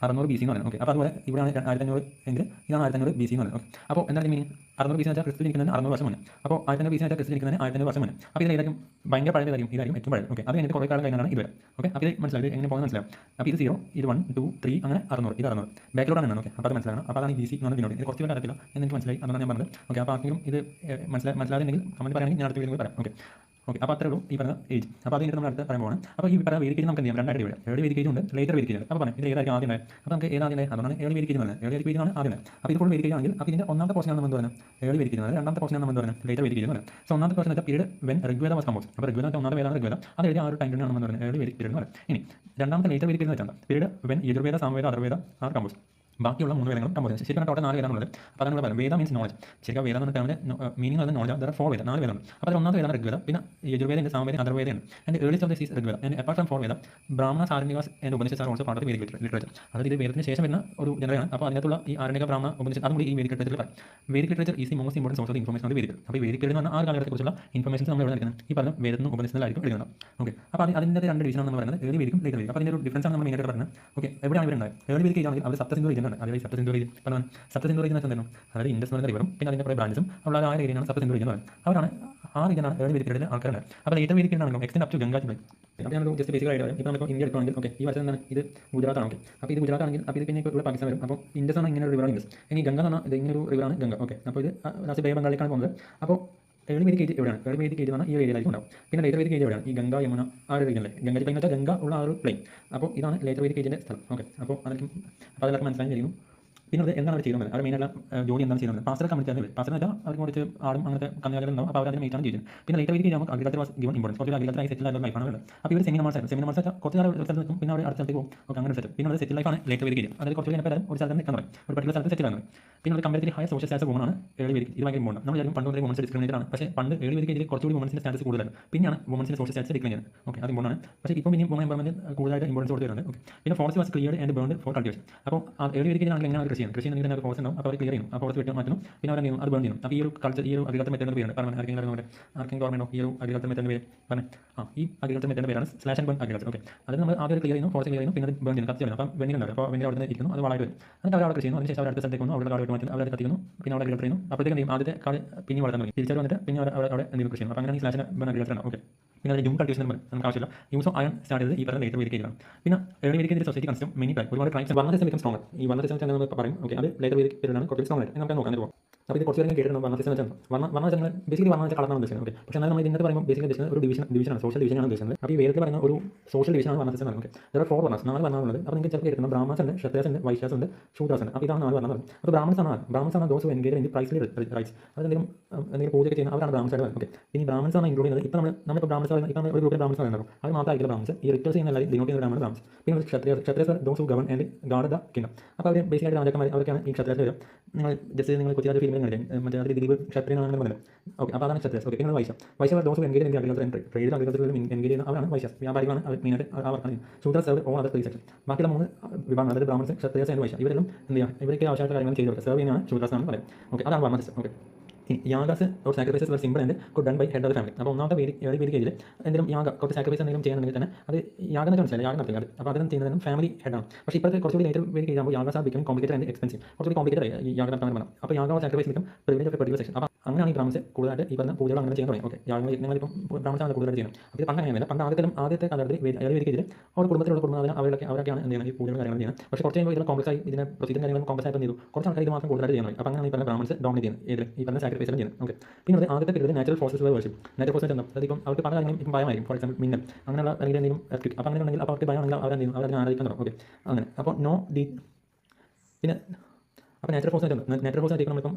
അറുന്നൂറ് ബി സി എന്ന് പറയുന്നത്. ഓക്കെ അപ്പോൾ അതുപോലെ ഇവിടെയാണ് ആയിരത്തഞ്ഞൂറ് എങ്കിൽ ഇതാണ് ആയിരത്തഞ്ഞൂറ് ബി സി എന്ന് പറയുന്നത്. ഓക്കെ അപ്പോൾ എന്താണ് മീനിങ് അറുന്നൂറ് ബി സി വെച്ചാൽ ക്രിസ്തു ജനിക്കുന്നതിന് അറുന്നൂറ് വർഷം മുന്നേ. അപ്പോൾ ആയിരത്തഞ്ഞൂറ് ബി സി വെച്ചാൽ ക്രിസ്തു ജനിക്കുന്നതിന് ആയിരത്തഞ്ഞൂറ് വർഷം മുന്നേ. അപ്പോൾ ഇതായിരിക്കും ഭയങ്കര പഴയതായിരിക്കും ഇതായിരിക്കും ഏറ്റവും പഴയത്. ഓക്കെ അത് കഴിഞ്ഞിട്ട് കുറേ കാലം കഴിഞ്ഞാണ് ഇത് ഓക്കെ അപ്പോൾ ഇത് മനസ്സിലായി? എങ്ങനെ പോകുന്നത് മനസ്സിലാവും അപ്പോൾ ഇത് സീറോ ഇത് വൺ ടു ത്രീ അങ്ങനെ അറുന്നൂറ് ഇത് അറുന്നൂറ് ബാക്കിലോട്ടാണ് ഓക്കെ അപ്പോൾ അത് മനസ്സിലാണ് അപ്പോൾ അതാണ് ബി സി എന്ന് പറഞ്ഞ ഇത് കുറച്ച് പേര് അറിയത്തില്ല. എന്ന് എനിക്ക് മനസ്സിലായി. അതാണ് ഞാൻ പറഞ്ഞത്. ഓക്കെ അപ്പോൾ ആർക്കെങ്കിലും ഇത് മനസ്സിലാ മനസ്സിലാകുന്നെങ്കിൽ കമന്റ് പറയുകയാണെങ്കിൽ ഞാൻ അടുത്ത വീഡിയോ പറയാം. ഓക്കെ ഓക്കെ അപ്പോൾ അത്രേ ഉള്ളൂ. ഈ പറഞ്ഞ ഏജ് അപ്പോൾ അത് കഴിഞ്ഞിട്ട് നമ്മൾ അടുത്ത പറയാൻ പോകണം അപ്പോൾ ഈ പറഞ്ഞ വേദിക്കേജ് നമുക്ക് എന്ത് ചെയ്യാം? രണ്ടായിട്ട് വരും ഏഴ് വേദിക്കേജ് ഉണ്ട്. ലേറ്റർ വേദിക്കേജ് അപ്പോൾ പറയാം ഇത് ഏതായിരിക്കും ആദ്യം അപ്പോൾ നമുക്ക് ഏതാദ്യം അതുകൊണ്ടാണ് ഏഴ് വേദിക്കേജ് എന്ന് ഏഴ് വേദിക്കേജ് ആണ് ആദ്യം അപ്പോൾ ഇത് ഫുൾ വേദിക്കേജ് ആണെങ്കിൽ അപ്പോൾ ഇതിന്റെ ഒന്നാമത്തെ പോർഷനാണ് നമ്മൾ എന്ത് പറയുന്നത്? ഏഴ് വേദിക്കേജ് രണ്ടാമത്തെ പോർഷനാണ് നമ്മൾ പറയുന്നത്? ലേറ്റർ വേദിക്കേജ് എന്ന് സോ ഒന്നാമത്തെ പോർഷൻ എന്താ period when Rigveda was compose അപ്പോൾ ഋഗ്വേദ ഒന്നാമത്തെ വേദാണ് ഋഗ്വേദം. അത് എഴുതിയ ആ ഒരു ടൈം ആണ് നമ്മൾ പറയുന്നത്? ഏഴ് വേദിക് പീരീഡ് എന്ന് ഇനി രണ്ടാമത്തെ ലേറ്റർ വേദിക്കേജ് വെച്ചാൽ period when Yajurveda Samaveda Atharvaveda are compose ബാക്കിയുള്ള മൂന്ന് വേദങ്ങളും കമ്പോസ് ശരിക്കും ടോട്ടൽ നാല് വേദമുള്ളത് അപ്പോൾ അതിനുള്ള പറയാം വേദ മീൻസ് നോളജ് ശരിക്കും വേദം എന്ന് പറഞ്ഞാൽ മീനിങ് അത് നോളജ് ദർ ഫോർ വേദം നാല് വേദം അപ്പോൾ അതിൽ ഒന്നാമത്തെ വേദം ഋഗ്വേദം. പിന്നെ യജുർവേദം Samaveda അതർവേദയാണ് and early of the these Rigveda. And apart from four വേദം Brahmana Aranyakas and Upanishad are also part of literature അതായത് ഇത് വേദത്തിന് ശേഷം വരുന്ന ഒരു ജനറയാണ് അപ്പോൾ അതിനകത്തുള്ള ഈ ആരണിക ബ്രാഹ്മണ ഉപനിഷത്ത് അതും കൂടി ഈ വേദിക് ലിറ്ററേച്ചറിൽ പറയും. Vedic literature is most importance of information of Vedic അപ്പോൾ ഈ എന്ന് പറഞ്ഞാൽ ആ കാലഘട്ടത്തെക്കുറിച്ചുള്ള ഇൻഫർമേഷൻസ് നമ്മൾ ഇവിടെ നിൽക്കുന്നത് ഈ പറഞ്ഞ വേദത്തിനും ഉപനിഷത്തിലായിരിക്കും എഴുതുന്നത് ഓക്കെ അപ്പോൾ അത് അതിന്റെ രണ്ട് ഡിവിഷനാണ് നമ്മൾ പറയുന്നത്. ഏഴ് വേദിക്കും ലേഖ വേദിക്കും അപ്പോൾ അതിന്റെ ഒരു ഡിഫറൻസ് ആണ് നമ്മൾ മെയിനായിട്ട് പറയുന്നത്. ഓക്കെ എവിടെയാണ് ഇവരുണ്ടായത്? ഏഴ് വേദിക്ക് അവർ സപ്തസിന്ധു റീജൻ ആണ് അതായത് സപ്തസിന്ധു റീജൻ പറഞ്ഞാൽ സപ്തസിന്ധു റീജൻ എന്ന് അതായത് ഇൻഡസ് എന്ന് പറയുന്ന പിന്നെ അതിന്റെ കുറേ ബ്രാഞ്ചും ഉള്ള ആ ഏരിയയാണ് സപ്തസിന്ധു റീജൻ എന്ന് പറയുന്നത് അവരാണ് ആ ആണ് ഏഴ് വേദിക്കിടയിൽ ആൾക്കാരുണ്ട് അപ്പോൾ ഏറ്റവും വേദിക്കിടാണെങ്കിലും എക്സ്റ്റെൻഡ് അപ് ടു ഗംഗാജി ജില്ല അപ്പോൾ നമുക്ക് ജസ്റ്റ് ബേസിക് ആയിട്ട് ഇപ്പോൾ നമുക്ക് ഇന്ത്യ എടുക്കുകയാണെങ്കിൽ ഓക്കെ ഈ വർഷം എന്താണ്? ഇത് ഗുജറാത്ത് ആണ് ഓക്കെ അപ്പോൾ ഇത് ഗുജറാത്ത് ആണെങ്കിൽ അപ്പോൾ ഇത് പിന്നെ ഇവിടെ പാകിസ്ഥാൻ വരും. അപ്പോൾ ഇൻഡസ് ആണ് ഇങ്ങനെ ഒരു റിവറാണ് ഇൻഡസ്. ഇനി ഗംഗ എന്ന് പറഞ്ഞാൽ ഇത് ഇങ്ങനെ ഒരു റിവറാണ് ഗംഗ ഓക്കെ അപ്പോൾ ഇത് ലാസ്റ്റ് ബേ ബംഗാളിലേക്കാണ് പോകുന്നത്. അപ്പോൾ ഏഴ് വേദിക്ക് ഏജ് എവിടെയാണ്? ഏഴ് വേദിക്ക് ഏജ് എന്ന് പറഞ്ഞാൽ ഈ ഏരിയയിലായിരിക്കും ഉണ്ടാവും പിന്നെ ലേറ്റർ വേദിക്ക് കേജ് എവിടെയാണ്? ഈ ഗംഗ യമുന ആ ഒരു റീജിയനിലെ ഗംഗ പ്ലെയിൻ ഗംഗ ഉള്ള ആ ഒരു പ്ലെയിൻ അപ്പോൾ ഇതാണ് ലേറ്റർ വേദിക്ക് കേജിന്റെ സ്ഥലം. ഓക്കെ അപ്പോൾ അതൊക്കെ അപ്പോൾ അതെല്ലാവർക്കും മനസ്സിലായി ചെയ്യുന്നു പിന്നെ അത് എന്താണ് അവർ ചെയ്യുന്നത്? അവർ മെയിനായിട്ട് ജോലി എന്താണ് ചെയ്യുന്നത്? പാസ്റ്റർ കമ്മിറ്റി ആണ് പാസ്റ്റർ വെച്ചാൽ അവർക്ക് കുറച്ച് ആടും അങ്ങനത്തെ കന്നുകാലികൾ ഉണ്ടാവും. അപ്പോൾ അവർ അതിന് ആണ് ചെയ്യുന്നത് പിന്നെ ലേറ്റർ വീട്ടിൽ നമുക്ക് അഗ്രികൾച്ചർ വാസ് ഗിവൺ ഇമ്പോർട്ടൻസ് കുറച്ച് അഗ്രികൾച്ചർ ആയി സെറ്റിൽ ആയിട്ടുള്ള ലൈഫാണ് ഉള്ളത്. അപ്പോൾ ഇവർ സെമിനാർ മാസം സെമിനാർ മാസം കുറച്ച് നാളെ ഒരു സ്ഥലത്ത് നിൽക്കും. പിന്നെ അവർ അടുത്ത സ്ഥലത്ത് പോകും. ഓക്കെ അങ്ങനെ സെറ്റ് പിന്നെ അത് സെറ്റിൽ ലൈഫാണ് ലേറ്റർ വീക്ക് അതായത് കുറച്ച് കഴിഞ്ഞാൽ ഒരു സ്ഥലത്ത് നിൽക്കാൻ പറയും ഒരു പർട്ടിക്കുലർ സ്ഥലത്ത് സെറ്റിൽ ആണ് പിന്നെ ഒരു company high social status woman ആണ് ഏഴ് വീതി ഇത് ഭയങ്കര ഇമ്പോർട്ടൻ നമ്മൾ പണ്ട് മുതലേ വുമൻസ് ഡിസ്ക്രിമിനേറ്റ് ആണ് പക്ഷേ പണ്ട് ഏഴ് ഇതിൽ കുറച്ചുകൂടി വുമൻസിന്റെ സ്റ്റാറ്റസ് കൂടുതലാണ്. പിന്നെയാണ് വുമൻസിന്റെ സോഷ്യൽ സ്റ്റാറ്റസ് ഡിക്ലൈൻ ചെയ്യുന്നത്. ഓക്കെ അത് ഇമ്പോർട്ടൻ പക്ഷേ ഇപ്പോൾ പിന്നെയും വുമൻ എംപവർമെന്റ് കൂടുതലായിട്ട് ഇമ്പോർട്ടൻസ് കൊടുത്തിട്ടുണ്ട് ഓക്കെ പിന്നെ forest was clear and burn for cultivation അപ്പോൾ ഏഴ് വീക്ക് ആണെങ്കിൽ എങ്ങനെ കൃഷി ചെയ്യുന്നത് കൃഷി ചെയ്യുന്ന തന്നെ ഫോറസ്റ്റ് ഉണ്ടാവും. അപ്പോൾ അവർ ക്ലിയർ ചെയ്യും ആ ഫോറസ്റ്റ് വെട്ടി മാറ്റുന്നു. പിന്നെ അവർ ചെയ്യുന്നു അത് ബേൺ ചെയ്യും അപ്പോൾ ഈ ഒരു കൾച്ചർ ഈ ഒരു അഗ്രികൾച്ചർ മെത്തേഡ് പേരാണ്. പറഞ്ഞു ആർക്കെങ്കിലും അറിയുന്നത് ആർക്കെങ്കിലും ഗവൺമെന്റോ ഈ ഒരു അഗ്രികൾച്ചർ മെത്തേഡ് പേര് പറഞ്ഞു. ആ ഈ അഗ്രികൾച്ചർ മെത്തേഡ് പേരാണ് slash and burn agriculture okay അത് നമ്മൾ ആദ്യം ക്ലിയർ ചെയ്യുന്നു ഫോറസ്റ്റ് ക്ലിയർ ചെയ്യുന്നു പിന്നെ അത് ബേൺ ചെയ്യുന്നു. കത്തി വരുന്നു അപ്പോൾ വെണ്ണി ഉണ്ടാവും അപ്പോൾ വെണ്ണി അവിടെ നിന്ന് ഇരിക്കുന്നു. അത് വളരെ വരും. എന്നിട്ട് അവർ അവിടെ കൃഷി ചെയ്യുന്നു. അതിനുശേഷം അവർ അടുത്ത സ്ഥലത്തേക്ക് വന്നു അവിടെ കാട് വെട്ടി മാറ്റുന്നു കത്തിക്കുന്നു. പിന്നെ അവിടെ അഗ്രികൾച്ചർ ചെയ്യുന്നു. അപ്പോഴത്തേക്കും ആദ്യത്തെ കാട് പിന്നെ വളർന്നു തിരിച്ചു വന്നിട്ട് പിന്നെ അവിടെ അവിടെ എന്തെങ്കിലും കൃഷി ചെയ്യുന്നു. അപ്പോൾ അങ്ങനെ സ്ലാഷ് ബേൺ അഗ്രികൾച്ചർ ആണ് ഓക്കെ പിന്നെ അത് ജൂം കൾട്ടിവേഷൻ നമുക്ക് ആവശ്യമില്ല. യൂസ് ഓഫ് അയൺ സ്റ്റാർട്ട് ചെയ്തത് ഈ പറഞ്ഞ ലേറ്റർ വേദിക്കാണ് പിന്നെ ഏഴ് Vedic society custom many type ഒരുപാട് ട്രൈസ് വർണ സിസ്റ്റം വെക്കും സ്ട്രോങ് ഈ വർണ സിസ്റ്റം നമ്മൾ പറയും. ഓക്കെ അത് ലേറ്റർ വേദിക്ക് പീരീഡാണ് കുറച്ച് സ്ട്രോങ് ആയിട്ട്. നമുക്ക് നോക്കാൻ പോകും അപ്പോൾ ഇത് കുറച്ച് പേരും കേട്ടിട്ടുണ്ട്? വർണ വെച്ചാൽ വർണ വർണ വെച്ചാൽ ബേസിക്കലി വർണ വെച്ചാൽ കളറാണ് ഉദ്ദേശിക്കുന്നത് ഓക്കെ പക്ഷേ എന്നാൽ നമ്മൾ ഇതിനകത്ത് പറയുമ്പോൾ ബേസിക്കലി ഉദ്ദേശിക്കുന്നത് ഒരു ഡിവിഷൻ ഡിവിഷനാണ് സോഷ്യൽ ഡിവിഷനാണ് ഉദ്ദേശിക്കുന്നത് അപ്പോൾ ഈ വേദത്തിൽ പറയുന്ന ഒരു സോഷ്യൽ ഡിവിഷനാണ് varna system okay are four varnas നാല് വർണങ്ങളുള്ളത് അപ്പോൾ നിങ്ങൾക്ക് ചിലപ്പോൾ കേൾക്കുന്നത് ബ്രാഹ്മസ് ഉണ്ട് ക്ഷത്രിയസ് ഉണ്ട് വൈശ്യാസ് ഉണ്ട് ശൂദ്രാസ് ഉണ്ട്. അപ്പോൾ ഇതാണ് നാല് വർണം അപ്പോൾ ബ്രാഹ്മൺസ് ആണ് ബ്രാഹ്മൺസ് ആണ് those engage in priestly rites അത് എന്തെങ്കിലും പൂജ ചെയ്യുന്ന അവരാണ് ബ്രാഹ്മൺസ് ആയിട്ട് ഓക്കെ ഇനി ബ്രാഹ്മൺസ് ആണ് ഇൻക്ലൂഡ് ചെയ്യുന്നത്. ഇപ്പോൾ നമ്മൾ നമ്മളിപ്പോൾ ബ്രാഹ്മൺസ് പറയുന്നത് ഇപ്പോൾ നമ്മൾ ഒരു ഗ്രൂപ്പിൽ ബ്രാഹ്മൺസ് പറയുന്നത് അത് മാത്രമായിരിക്കും ബ്രാഹ്മൺസ് ഈ റിക്വസ്റ്റ് ചെയ്യുന്ന എല്ലാവരും ഡിനോട്ട് ചെയ്യുന്ന ബ്രാഹ്മസ് പിന്നെ Kshatriya Kshatriyas those govern and guard the kingdom അപ്പോൾ അവർ ബേസിക്കായിട്ട് രാജാക്കന്മാർ അവർക്കാണ് ഈ ക്ഷത്രിയസ് വരും നിങ്ങൾ ജസ്റ്റ് നിങ്ങൾ കൊച്ചിയാതെ ഫിലിമിൽ കണ്ടില്ലേ? മറ്റേ അതിൽ ദിലീപ് ക്ഷത്രിയനാണെന്ന് പറഞ്ഞത് ഓക്കെ അപ്പോൾ അതാണ് ക്ഷത്രിയസ് ഓക്കെ നിങ്ങൾ Vaishya Vaisyam those engage in agriculture trade അഗ്രികൾച്ചറിൽ engage ചെയ്യുന്ന അവരാണ് വൈശ്യം വ്യാപാരികളാണ് മെയിനായിട്ട് ആ വർക്കാണ് Shudra serve all other three ബാക്കിയുള്ള മൂന്ന് വിഭാഗം അതായത് ബ്രാഹ്മൺസ് ക്ഷത്രിയസ് ആൻഡ് വൈശ്യം ഇവരെല്ലാം എന്ത് ചെയ്യുക ഇവരൊക്കെ ആവശ്യമായിട്ട് കാര്യങ്ങൾ ചെയ്തു കൊടുക്കുക. സെർവ് ചെയ്യുന്നതാണ് ശൂദ്രാസ് എന്ന് പറയും ഓക്കെ അതാണ് system okay. Yagas or sacrifices were simple and could done by head of family അപ്പോൾ ഒന്നാമത്തെ വേദി വേദി ഏജിൽ എന്തെങ്കിലും യാഗ കുറച്ച് സാക്രിഫൈസ് എന്തെങ്കിലും ചെയ്യണമെങ്കിൽ തന്നെ അത് യാഗം എന്ന് മനസ്സിലായി യാഗം നടത്തുന്നത് അപ്പോൾ അതിനും ചെയ്യുന്നതിനും ഫാമിലി ഹെഡാണ് പക്ഷേ ഇപ്പോഴത്തെ കുറച്ചുകൂടി ലേറ്റർ വേദി കഴിയുമ്പോൾ yagas become complicated and expensive കുറച്ചുകൂടി കോംപ്ലിക്കേറ്റഡ് ആയി. ഈ യാഗം നടത്താൻ വേണം അപ്പോൾ യാഗം sacrifice become privilege of particular section അപ്പോൾ അങ്ങനെയാണ് ഈ ബ്രാഹ്മസ് കൂടുതലായിട്ട് ഈ പറഞ്ഞ പൂജകൾ അങ്ങനെ ചെയ്യാൻ തുടങ്ങി ഓക്കെ. യാഗങ്ങൾ നിങ്ങളിപ്പം ആണ് കൂടുതലായിട്ട് ചെയ്യുന്നത്. അപ്പോൾ ഇത് പണ്ട് അങ്ങനെയല്ല പണ്ട് ആദ്യത്തിലും ആദ്യത്തെ കാലത്ത് വേദി വേദിക്കെതിരെ അവർ കുടുംബത്തിലുള്ള കുടുംബം അതിന് അവരൊക്കെ അവരൊക്കെയാണ് എന്ത് ചെയ്യുന്നത്? ഈ പൂജകൾ കാര്യങ്ങൾ ചെയ്യുന്നത്. പക്ഷേ കുറച്ച് കഴിയുമ്പോൾ ഇതിനെ കോംപ്ലക്സ് ആയി ഇതിനെ പ്രൊസീജിയർ കാര്യങ്ങളും കോംപ്ലക്സ് ആയിട്ട് ചെയ്തു? കുറച്ച് ആൾക്കാർ ഇത് മാത്രം കൂടുതലായിട്ട് തുടങ്ങി അപ്പോൾ അങ്ങനെയാണ് ഈ പറഞ്ഞ ബ്രാഹ്മൺസ് ഡോമിനേറ്റ് ചെയ്യുന്നത്. ഇതിൽ ഈ പറഞ്ഞ സാക്രിഫൈസിലും ചെയ്യുന്നത് ഓക്കെ പിന്നെ അത് ആദ്യത്തെ period natural forces worship natural forces എന്താ അതായത് ഇപ്പം അവർക്ക് പല കാര്യങ്ങളും ഇപ്പം ഭയമായിരിക്കും ഫോർ എക്സാമ്പിൾ മിന്നൽ അങ്ങനെയുള്ള അല്ലെങ്കിൽ എന്തെങ്കിലും. അപ്പോൾ അങ്ങനെ ഉണ്ടെങ്കിൽ അപ്പോൾ അവർക്ക് ഭയമാണെങ്കിൽ അവരെന്തെങ്കിലും ചെയ്യും അവരതിനെ ആരാധിക്കാൻ തുടങ്ങും ഓക്കെ അങ്ങനെ അപ്പോൾ നോ ഡി പിന്നെ അപ്പോൾ നാച്ചുറൽ ഫോഴ്സ് ആയിട്ട് നാച്ചുറൽ ഫോഴ്സ് ആയിട്ട് നമ്മളിപ്പം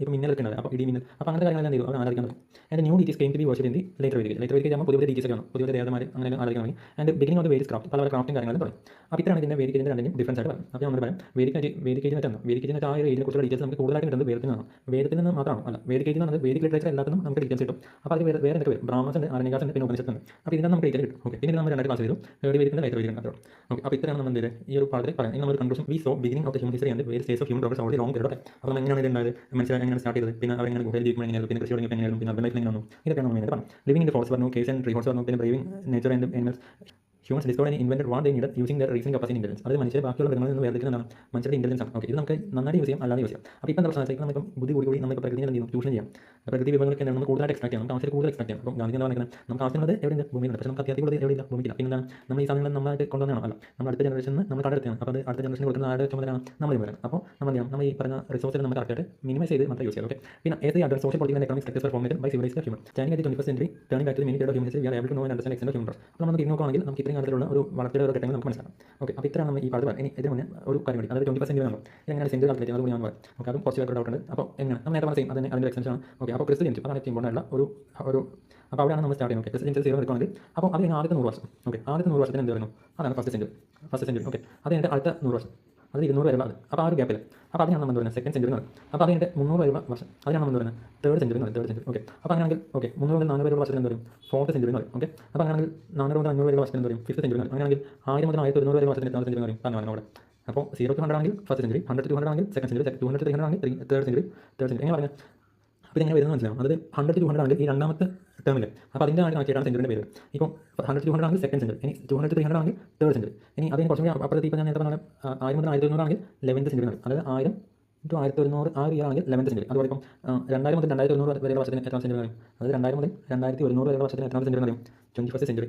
ഇപ്പം മിന്നലൊക്കെ ഉണ്ട് അപ്പോൾ ഇടി മിന്നൽ. അപ്പോൾ അങ്ങനത്തെ കാര്യങ്ങൾ എന്ത് ചെയ്യും അവർ ആരാധിക്കാൻ പറ്റും and new deities came to be in the later വരിക ലേറ്റർ ആകുമ്പോൾ പുതിയ പുതിയ ഡീറ്റീസ് ആണ് പുതിയ പുതിയ ദേവതമാർ അങ്ങനെ ആരാധിക്കാൻ തുടങ്ങി. And beginning of various craft പല പല ക്രാഫ്റ്റും കാര്യങ്ങളും തുടങ്ങി. അപ്പോൾ ഇത്രയാണ് ഇതിന്റെ വേദിക്കിന്റെ രണ്ടിനും ഡിഫറൻസ് ആയിട്ട് പറയാം അപ്പോൾ നമ്മൾ പറയാം വേദിക്ക് വേദിക്കേജ് വേദിക്കേജ് വെച്ചാൽ ആ ഒരു ഏരിയയെ കുറിച്ചുള്ള ഡീറ്റെയിൽസ് നമുക്ക് കൂടുതലായിട്ട് കിട്ടുന്നത് വേദത്തിൽ വേദത്തിൽ നിന്ന് മാത്രമാണ്. അല്ല വേദിക്കേജ് എന്ന് വേദിക് ലിറ്ററേച്ചർ എല്ലാത്തിനും നമുക്ക് ഡീറ്റെയിൽസ് കിട്ടും. അപ്പോൾ അത് വേറെ വേറെ എന്തൊക്കെ വരും? ബ്രാഹ്മൺസ് ഉണ്ട് ആരണികാസ് ഉണ്ട് പിന്നെ ഉപനിഷത്ത് ഉണ്ട്. അപ്പോൾ ഇതിനെ നമുക്ക് ഡീറ്റെയിൽ കിട്ടും. ഓക്കെ പിന്നെ നമ്മൾ രണ്ട് ക്ലാസ് ചെയ്തു. തേർഡ് വേദിക്കുന്ന ലൈറ്റർ വേദിക്കുന്ന ഓക്കെ അപ്പോൾ ഇത്രയാണ് നമ്മൾ എന്ത് ഈ ഒരു പാഠത്തിൽ പറയാം നമ്മൾ conclusion we saw beginning of the human history and വേറെ stages of human progress already long period അപ്പോൾ നമ്മൾ എങ്ങനെയാണ് ഇത് ഉണ്ടായത് മനസ്സിലായി എങ്ങനെ സ്റ്റാർട്ട് ചെയ്തത്? പിന്നെ അവരെങ്ങനെ ഗുഹയിൽ ജീവിക്കുമ്പോൾ എങ്ങനെയായിരുന്നു? പിന്നെ കൃഷി തുടങ്ങിയപ്പോൾ പിന്നെ അവരുടെ ലൈഫിൽ എങ്ങനെയാണ് ഇതൊക്കെയാണ് നമ്മൾ പറഞ്ഞു ലിവിംഗ് ഇൻ ഫോറസ്റ്റ് പറഞ്ഞു കേസ് ആൻഡ് ട്രീ ഹോൾസ് പറഞ്ഞു പിന്നെ braving nature and animals humans discover invented what they need using their reasoning capacity intelligence അത് മനുഷ്യരെ ബാക്കിയുള്ള മൃഗങ്ങളിൽ നിന്ന് വേർതിരിക്കുന്നതാണ് മനുഷ്യരുടെ ഇന്റലിജൻസ് ആണ്. ഓക്കെ ഇത് നമുക്ക് നന്നായി യൂസ് ചെയ്യാം അല്ലാതെ യൂസ് ചെയ്യാം. അപ്പോൾ ഇപ്പം നമ്മൾ വെച്ചാൽ നമുക്ക് ബുദ്ധി കൂടി കൂടി നമുക്ക് പ്രകൃതി എന്ത് ചെയ്യും. ചെയ്യാം പ്രകൃതി വിഭവങ്ങളൊക്കെ നമ്മൾ കൂടുതലായിട്ട് എക്സ്ട്രാക്ട് ചെയ്യാം. നമുക്ക് ആവശ്യം കൂടുതൽ എക്സ്ട്രാക്ട് ചെയ്യാം. അപ്പോൾ ഗാന്ധി എന്താ പറയുന്നത് നമുക്ക് ആവശ്യമുള്ളത് എവിടെ ഭൂമിയിലുണ്ട്. പക്ഷേ നമുക്ക് അത്യാവശ്യം കൂടുതൽ എവിടെയില്ല? ഭൂമിയില്ല പിന്നെ നമ്മൾ ഈ സാധനങ്ങൾ നമ്മളായിട്ട് കൊണ്ടുവന്നതാണ് അല്ല നമ്മൾ അടുത്ത ജനറേഷന് നമ്മൾ കടത്തിയാണ് അപ്പോൾ അത് അടുത്ത ജനറേഷൻ കൊടുക്കുന്ന ആരുടെ ചുമതലയാണ്? നമ്മൾ വരാം അപ്പോൾ നമ്മൾ ചെയ്യാം നമ്മൾ ഈ പറഞ്ഞ റിസോഴ്സിൽ നമ്മൾ കറക്റ്റായിട്ട് മിനിമൈസ് ചെയ്ത് മാത്രം യൂസ് ചെയ്യാം ഓക്കെ പിന്നെ ഏത് other social political economic sector formatted by civilised human ചൈനയിൽ twenty century turning back to minute of human we are able to know and understand extend human അപ്പോൾ നമ്മൾ നോക്കുകയാണെങ്കിൽ നമുക്ക് ഇത്രയും കാലത്തിലുള്ള ഒരു വളർച്ചയുടെ ഒരു ഘട്ടങ്ങൾ നമുക്ക് മനസ്സിലാക്കാം. ഓക്കെ അപ്പോൾ ഇത്രയാണ് നമ്മൾ ഈ പാട്ട് ഇനി ഇതിന് മുന്നേ ഒരു കാര്യം കൂടി അതായത് ട്വന്റി പെർസെന്റ് വേണം എങ്ങനെ സെന്റ് കാൽക്കുലേറ്റ് ചെയ്യുന്നത് ഞാൻ പറയാം ഓക്കെ അതും കുറച്ച് പേർക്ക് ഡൗട്ട് ഉണ്ട്. അപ്പോൾ എങ്ങനെ? നമ്മൾ നേരത്തെ പറഞ്ഞ അതിന് അതിന്റെ എക്സ്റ്റൻഷൻ ആണ്. ഓക്കെ അപ്പോൾ ക്രിസ്തു ജനിച്ചു. അതാണ് ഏറ്റവും ഇമ്പോർട്ടന്റ് ഒരു ഒരു അപ്പോൾ അവിടെയാണ് നമ്മൾ സ്റ്റാർട്ട് ചെയ്യുന്നത്. ഓക്കെ ജനിച്ചത് സീറോ എടുക്കുകയാണെങ്കിൽ അപ്പോൾ അത് ആദ്യത്തെ നൂറ് വർഷം. ഓക്കെ ആദ്യത്തെ നൂറ് വർഷത്തിന് എന്ത് വരുന്നു? അതാണ് first century first century okay അത് അടുത്ത നൂറ് വർഷം. അത് ഇരുന്നൂറ് വരുന്നത് അപ്പോൾ ആ ഒരു ഗ്യാപ്പിൽ അപ്പോൾ അതിനാണ് നമ്മൾ പറയുന്നത്? സെക്കൻഡ് സെഞ്ചുറി എന്ന് പറയുന്നത്. അപ്പോൾ അതിന്റെ മുന്നൂറ് വരുന്ന വർഷം അതിനാണ് നമ്മൾ പറയുന്നത്? തേർഡ് സെഞ്ചുറി എന്ന് പറയുന്നത്. തേർഡ് സെഞ്ചുറി ഓക്കെ അപ്പോൾ അങ്ങനെയാണെങ്കിൽ ഓക്കെ മുന്നൂറ് മുതൽ നാനൂറ് വരെയുള്ള വർഷത്തിൽ എന്ത് പറയും ഫോർത്ത് സെഞ്ചുറി എന്ന് പറയും. ഓക്കെ അപ്പോൾ അങ്ങനെയാണെങ്കിൽ നാനൂറ് മുതൽ അഞ്ഞൂറ് വരെയുള്ള വർഷം എന്ത് പറയും ഫിഫ്ത്ത് സെഞ്ചുറി എന്ന് പറയും. അങ്ങനെയാണെങ്കിൽ ആയിരം മുതൽ ആയിരത്തി ഒരുന്നൂറ് വരെ വർഷത്തിൽ തേർഡ് സെഞ്ചുറി പറയും? പറഞ്ഞു അവിടെ അപ്പോൾ സീറോ ടു ഹൺഡ്രഡ് ആണെങ്കിൽ first century hundred to hundred ആണെങ്കിൽ second century two hundred three hundred ആണെങ്കിൽ തേർഡ് സെഞ്ചുറി തേർഡ് സെഞ്ചുറി എങ്ങനെ പറഞ്ഞാൽ അപ്പോൾ ഇതെങ്ങനെ വരുന്നത് മനസ്സിലാവും അത് ഹൺഡ്രഡ് ടു ഹൺഡ്രഡ് ആണെങ്കിൽ ഈ രണ്ടാമത്തെ ടേമിൽ അപ്പോൾ അതിന്റെ ആണ് കണക്ട് സെഞ്ചുറിന്റെ പേര്. ഇപ്പോൾ ഹൺഡ്രഡ് ടു ഹൺഡ്രഡ് ആണെങ്കിൽ സെക്കൻഡ് സെഞ്ചുറി ഇനി ടു ഹൺഡ്രഡ് ത്രീ ഹൺഡ്രഡ് ആണെങ്കിൽ തേർഡ് സെഞ്ചുറി ഇനി അതിന് കുറച്ചും കൂടി അപ്പുറത്ത് ഇപ്പോൾ ഞാൻ നേരത്തെ പറഞ്ഞ ആ, ആയിരം മുതൽ ആയിരത്തി ഒരുന്നൂറ് ആണെങ്കിൽ ലെവൻത്ത് സെഞ്ചുറി ആണ് അതായത് ആയിരം ടു ആയിരത്തി ഒരുന്നൂറ് ആ ഇയർ ആണെങ്കിൽ ലെവൻത്ത് സെഞ്ചുറി അതുപോലെ ഇപ്പം രണ്ടായിരം മുതൽ രണ്ടായിരത്തി ഒരുന്നൂറ് വരെയുള്ള വർഷത്തിന് എത്രാം സെഞ്ചുറി പറയും? അതായത് രണ്ടായിരം മുതൽ രണ്ടായിരത്തി ഒരുന്നൂറ് വരെയുള്ള വർഷത്തിന് എത്രാം സെഞ്ചുറി പറയും? Twenty first century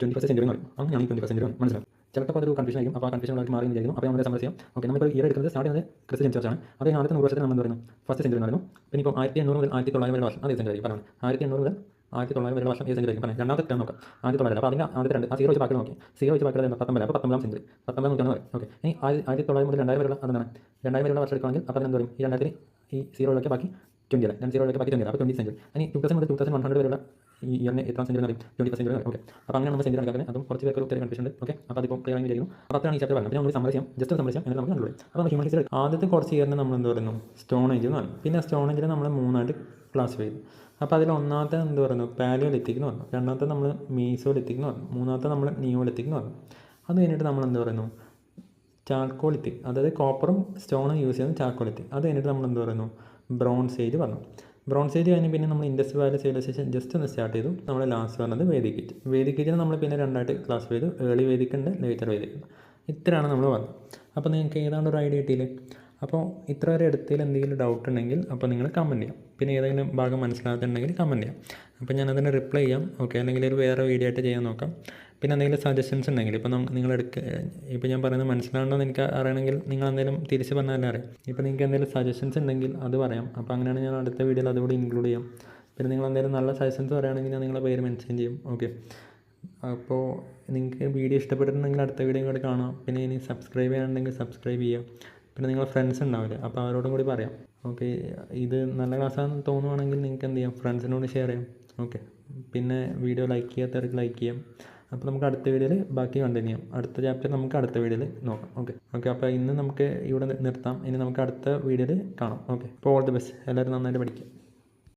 twenty first century എന്ന് പറയും അങ്ങനെയാണ് ട്വന്റി ഫസ്റ്റ് സെഞ്ചുറി മനസ്സിലാവും ചിലപ്പോൾ അതൊരു കൺഫ്യൂഷൻ ആയിരിക്കും. അപ്പോൾ ആ കൺഫ്യൂഷൻ ഉള്ളവർക്ക് മാറി വിചാരിക്കുന്നു. അപ്പോൾ നമ്മുടെ സംബന്ധിച്ച് ഓക്കെ നമ്മൾ ഇപ്പോൾ ഇയർ എടുക്കുന്നത് സ്റ്റാർട്ട് ചെയ്യുന്നത് ക്രിസ്ത്യൻ ചർച്ചാണ് അത് ഈ ആദ്യത്തെ നൂറ് വർഷത്തിൽ നമ്മൾ പറയുന്നു? ഫസ്റ്റ് സെഞ്ചുറി പറയുന്നു. പിന്നെ ഇപ്പോൾ ആയിരത്തി എണ്ണൂറ് മുതൽ ആയിരത്തി തൊള്ളായിരം വരെ വർഷം. അതേ സെഞ്ചുറി പറഞ്ഞു ആയിരത്തി എണ്ണൂറ് മുതൽ ആയിരത്തി തൊള്ളായിരം വരുന്ന വർഷം ഏത് സെഞ്ചുറി പറഞ്ഞു രണ്ടാമത്തെ ടേം നോക്കാം. ആയിരത്തി തൊള്ളായിരം അപ്പോൾ അതിന്റെ ആദ്യത്തെ രണ്ട് ആ സീറോ വെച്ച് ബാക്കി നോക്കി സീറോ വെച്ച് ബാക്കി പത്തൊമ്പത്. അപ്പോൾ പത്തൊമ്പതാം സെഞ്ചുറി പത്തൊമ്പതാം നൂറ്റാണ് പറയും ഓക്കെ ഇനി ആയിരത്തി തൊള്ളായിരം മുതൽ രണ്ടായിരം വരെയുള്ള അതാണ് രണ്ടായിരം വരെയുള്ള വർഷം എടുക്കുകയാണെങ്കിൽ അപ്പോൾ എന്ത് പറയും ഈ രണ്ടായിരത്തി ഈ സീറോയിലേക്ക് ബാക്കി ട്വന്റി അല്ല? രണ്ട് ബാക്കി ട്വന്റി അപ്പോൾ ട്വന്റി സെഞ്ചുറി ഇനി ടു തൗസൻഡ് മുതൽ ടു തൗസൻഡ് ഹൺഡ്രഡ് വരെയുള്ള ഈ ഇയറിന് എത്രാം സെഞ്ചുറി പറയും ട്വന്റി സെഞ്ചുറി ഓക്കെ അപ്പോൾ അങ്ങനെ നമ്മൾ സെഞ്ചുറി കണക്കാക്കുന്നത്. അതും കുറച്ച് പേർക്ക് ഒത്തിരി കൺഫ്യൂഷൻ ഉണ്ട് ഓക്കെ അപ്പോൾ അതിപ്പോൾ ക്ലിയർ ആയി വരുന്നു അപ്പോൾ അത്രയാണ് ഈ ചാപ്റ്റർ നമ്മൾ സംബന്ധിച്ചാം ജസ്റ്റ് എന്നിട്ട് നമുക്ക് കണ്ടുപിടിക്കും. അപ്പോൾ ഹ്യൂമൻ ഹിസ്റ്ററി ആദ്യത്തെ കുറച്ച് ഇയറിന് നമ്മൾ എന്ത് പറയുന്നു? സ്റ്റോൺ ഏജ് എന്ന് പറയും. പിന്നെ സ്റ്റോൺ നമ്മൾ മൂന്നായിട്ട് ക്ലാസിഫൈ ചെയ്തു. അപ്പോൾ അതിൽ ഒന്നാമത്തെ എന്ത് പറയുന്നു പാലിയോലിത്തിക് എന്ന് പറഞ്ഞു. രണ്ടാമത്തെ നമ്മൾ മീസോലിത്തിക് എന്ന് പറഞ്ഞു. മൂന്നാമത്തെ നമ്മൾ നിയോലിത്തിക് എന്ന് പറഞ്ഞു. അത് കഴിഞ്ഞിട്ട് നമ്മൾ എന്ത് പറയുന്നു? ചാർക്കോളിത്തിക് അതായത് കോപ്പറും സ്റ്റോണും യൂസ് ചെയ്യുന്ന ചാർക്കോളിത്തിക് അത് കഴിഞ്ഞിട്ട് നമ്മൾ എന്ത് പറയുന്നു? ബ്രോൺസ് ഏജ് പറഞ്ഞു ബ്രോൺസ് ഏജ് കഴിഞ്ഞ് പിന്നെ നമ്മൾ ഇൻഡസ് വാലി സിവിലൈസേഷൻ ജസ്റ്റ് ഒന്ന് സ്റ്റാർട്ട് ചെയ്തു. നമ്മൾ ലാസ്റ്റ് പറഞ്ഞത് വേദിക് ഏജ് വേദിക് ഏജിനെ നമ്മൾ പിന്നെ രണ്ടായിട്ട് ക്ലാസ് ചെയ്തു. ഏർലി വേദിക്കുണ്ട് ലേറ്റർ വേദിക്കുണ്ട് ഇത്രയാണ് നമ്മൾ പറഞ്ഞത് അപ്പോൾ നിങ്ങൾക്ക് ഏതാണ്ട് ഒരു ഐഡിയ കിട്ടിയില്ലേ? അപ്പോൾ ഇത്ര വരെ എടുത്തതിൽ എന്തെങ്കിലും ഡൗട്ട് ഉണ്ടെങ്കിൽ അപ്പോൾ നിങ്ങൾ കമന്റ് ചെയ്യാം. പിന്നെ ഏതെങ്കിലും ഭാഗം മനസ്സിലാകുന്നുണ്ടെങ്കിൽ കമന്റ് ചെയ്യാം. അപ്പോൾ ഞാൻ അതിന് റിപ്ലൈ ചെയ്യാം. ഓക്കെ അല്ലെങ്കിൽ ഒരു വേറെ വീഡിയോ ആയിട്ട് ചെയ്യാൻ നോക്കാം. പിന്നെ എന്തെങ്കിലും സജഷൻസ് ഉണ്ടെങ്കിൽ ഇപ്പോൾ നിങ്ങൾ എടുക്ക ഇപ്പോൾ ഞാൻ പറയുന്നത് മനസ്സിലാകണമെന്ന് എനിക്ക് അറിയണമെങ്കിൽ നിങ്ങൾ എന്തെങ്കിലും തിരിച്ച് പറഞ്ഞാലേ അറിയാം. ഇപ്പോൾ നിങ്ങൾക്ക് എന്തെങ്കിലും സജഷൻസ് ഉണ്ടെങ്കിൽ അത് പറയാം. അപ്പോൾ അങ്ങനെയാണ് ഞാൻ അടുത്ത വീഡിയോയിൽ അതുകൂടി ഇൻക്ലൂഡ് ചെയ്യാം. പിന്നെ നിങ്ങൾ എന്തെങ്കിലും നല്ല സജഷൻസ് പറയുകയാണെങ്കിൽ ഞാൻ നിങ്ങളുടെ പേര് മെൻഷൻ ചെയ്യും. ഓക്കെ അപ്പോൾ നിങ്ങൾക്ക് വീഡിയോ ഇഷ്ടപ്പെട്ടിട്ടുണ്ടെങ്കിൽ അടുത്ത വീഡിയോ കൂടെ കാണാം. പിന്നെ ഇനി സബ്സ്ക്രൈബ് ചെയ്യാനുണ്ടെങ്കിൽ സബ്സ്ക്രൈബ് ചെയ്യാം പിന്നെ നിങ്ങളെ ഫ്രണ്ട്സ് ഉണ്ടാവില്ലേ? അപ്പോൾ അവരോടും കൂടി പറയാം. ഓക്കെ ഇത് നല്ല ക്ലാസ്സാണെന്ന് തോന്നുവാണെങ്കിൽ നിങ്ങൾക്ക് എന്ത് ചെയ്യാം? ഫ്രണ്ട്സിനോട് ഷെയർ ചെയ്യാം. ഓക്കെ പിന്നെ വീഡിയോ ലൈക്ക് ചെയ്യാത്തവർക്ക് ലൈക്ക് ചെയ്യാം. അപ്പോൾ നമുക്ക് അടുത്ത വീഡിയോയിൽ ബാക്കി കണ്ടിന്യൂ ചെയ്യാം. അടുത്ത ചാപ്റ്റർ നമുക്ക് അടുത്ത വീഡിയോയിൽ നോക്കാം. ഓക്കെ ഓക്കെ അപ്പോൾ ഇന്ന് നമുക്ക് ഇവിടെ നിർത്താം. ഇനി നമുക്ക് അടുത്ത വീഡിയോയിൽ കാണാം. ഓക്കെ അപ്പോൾ ഓൾ ദി ബെസ്റ്റ് എല്ലാവരും നന്നായിട്ട് പഠിക്കാം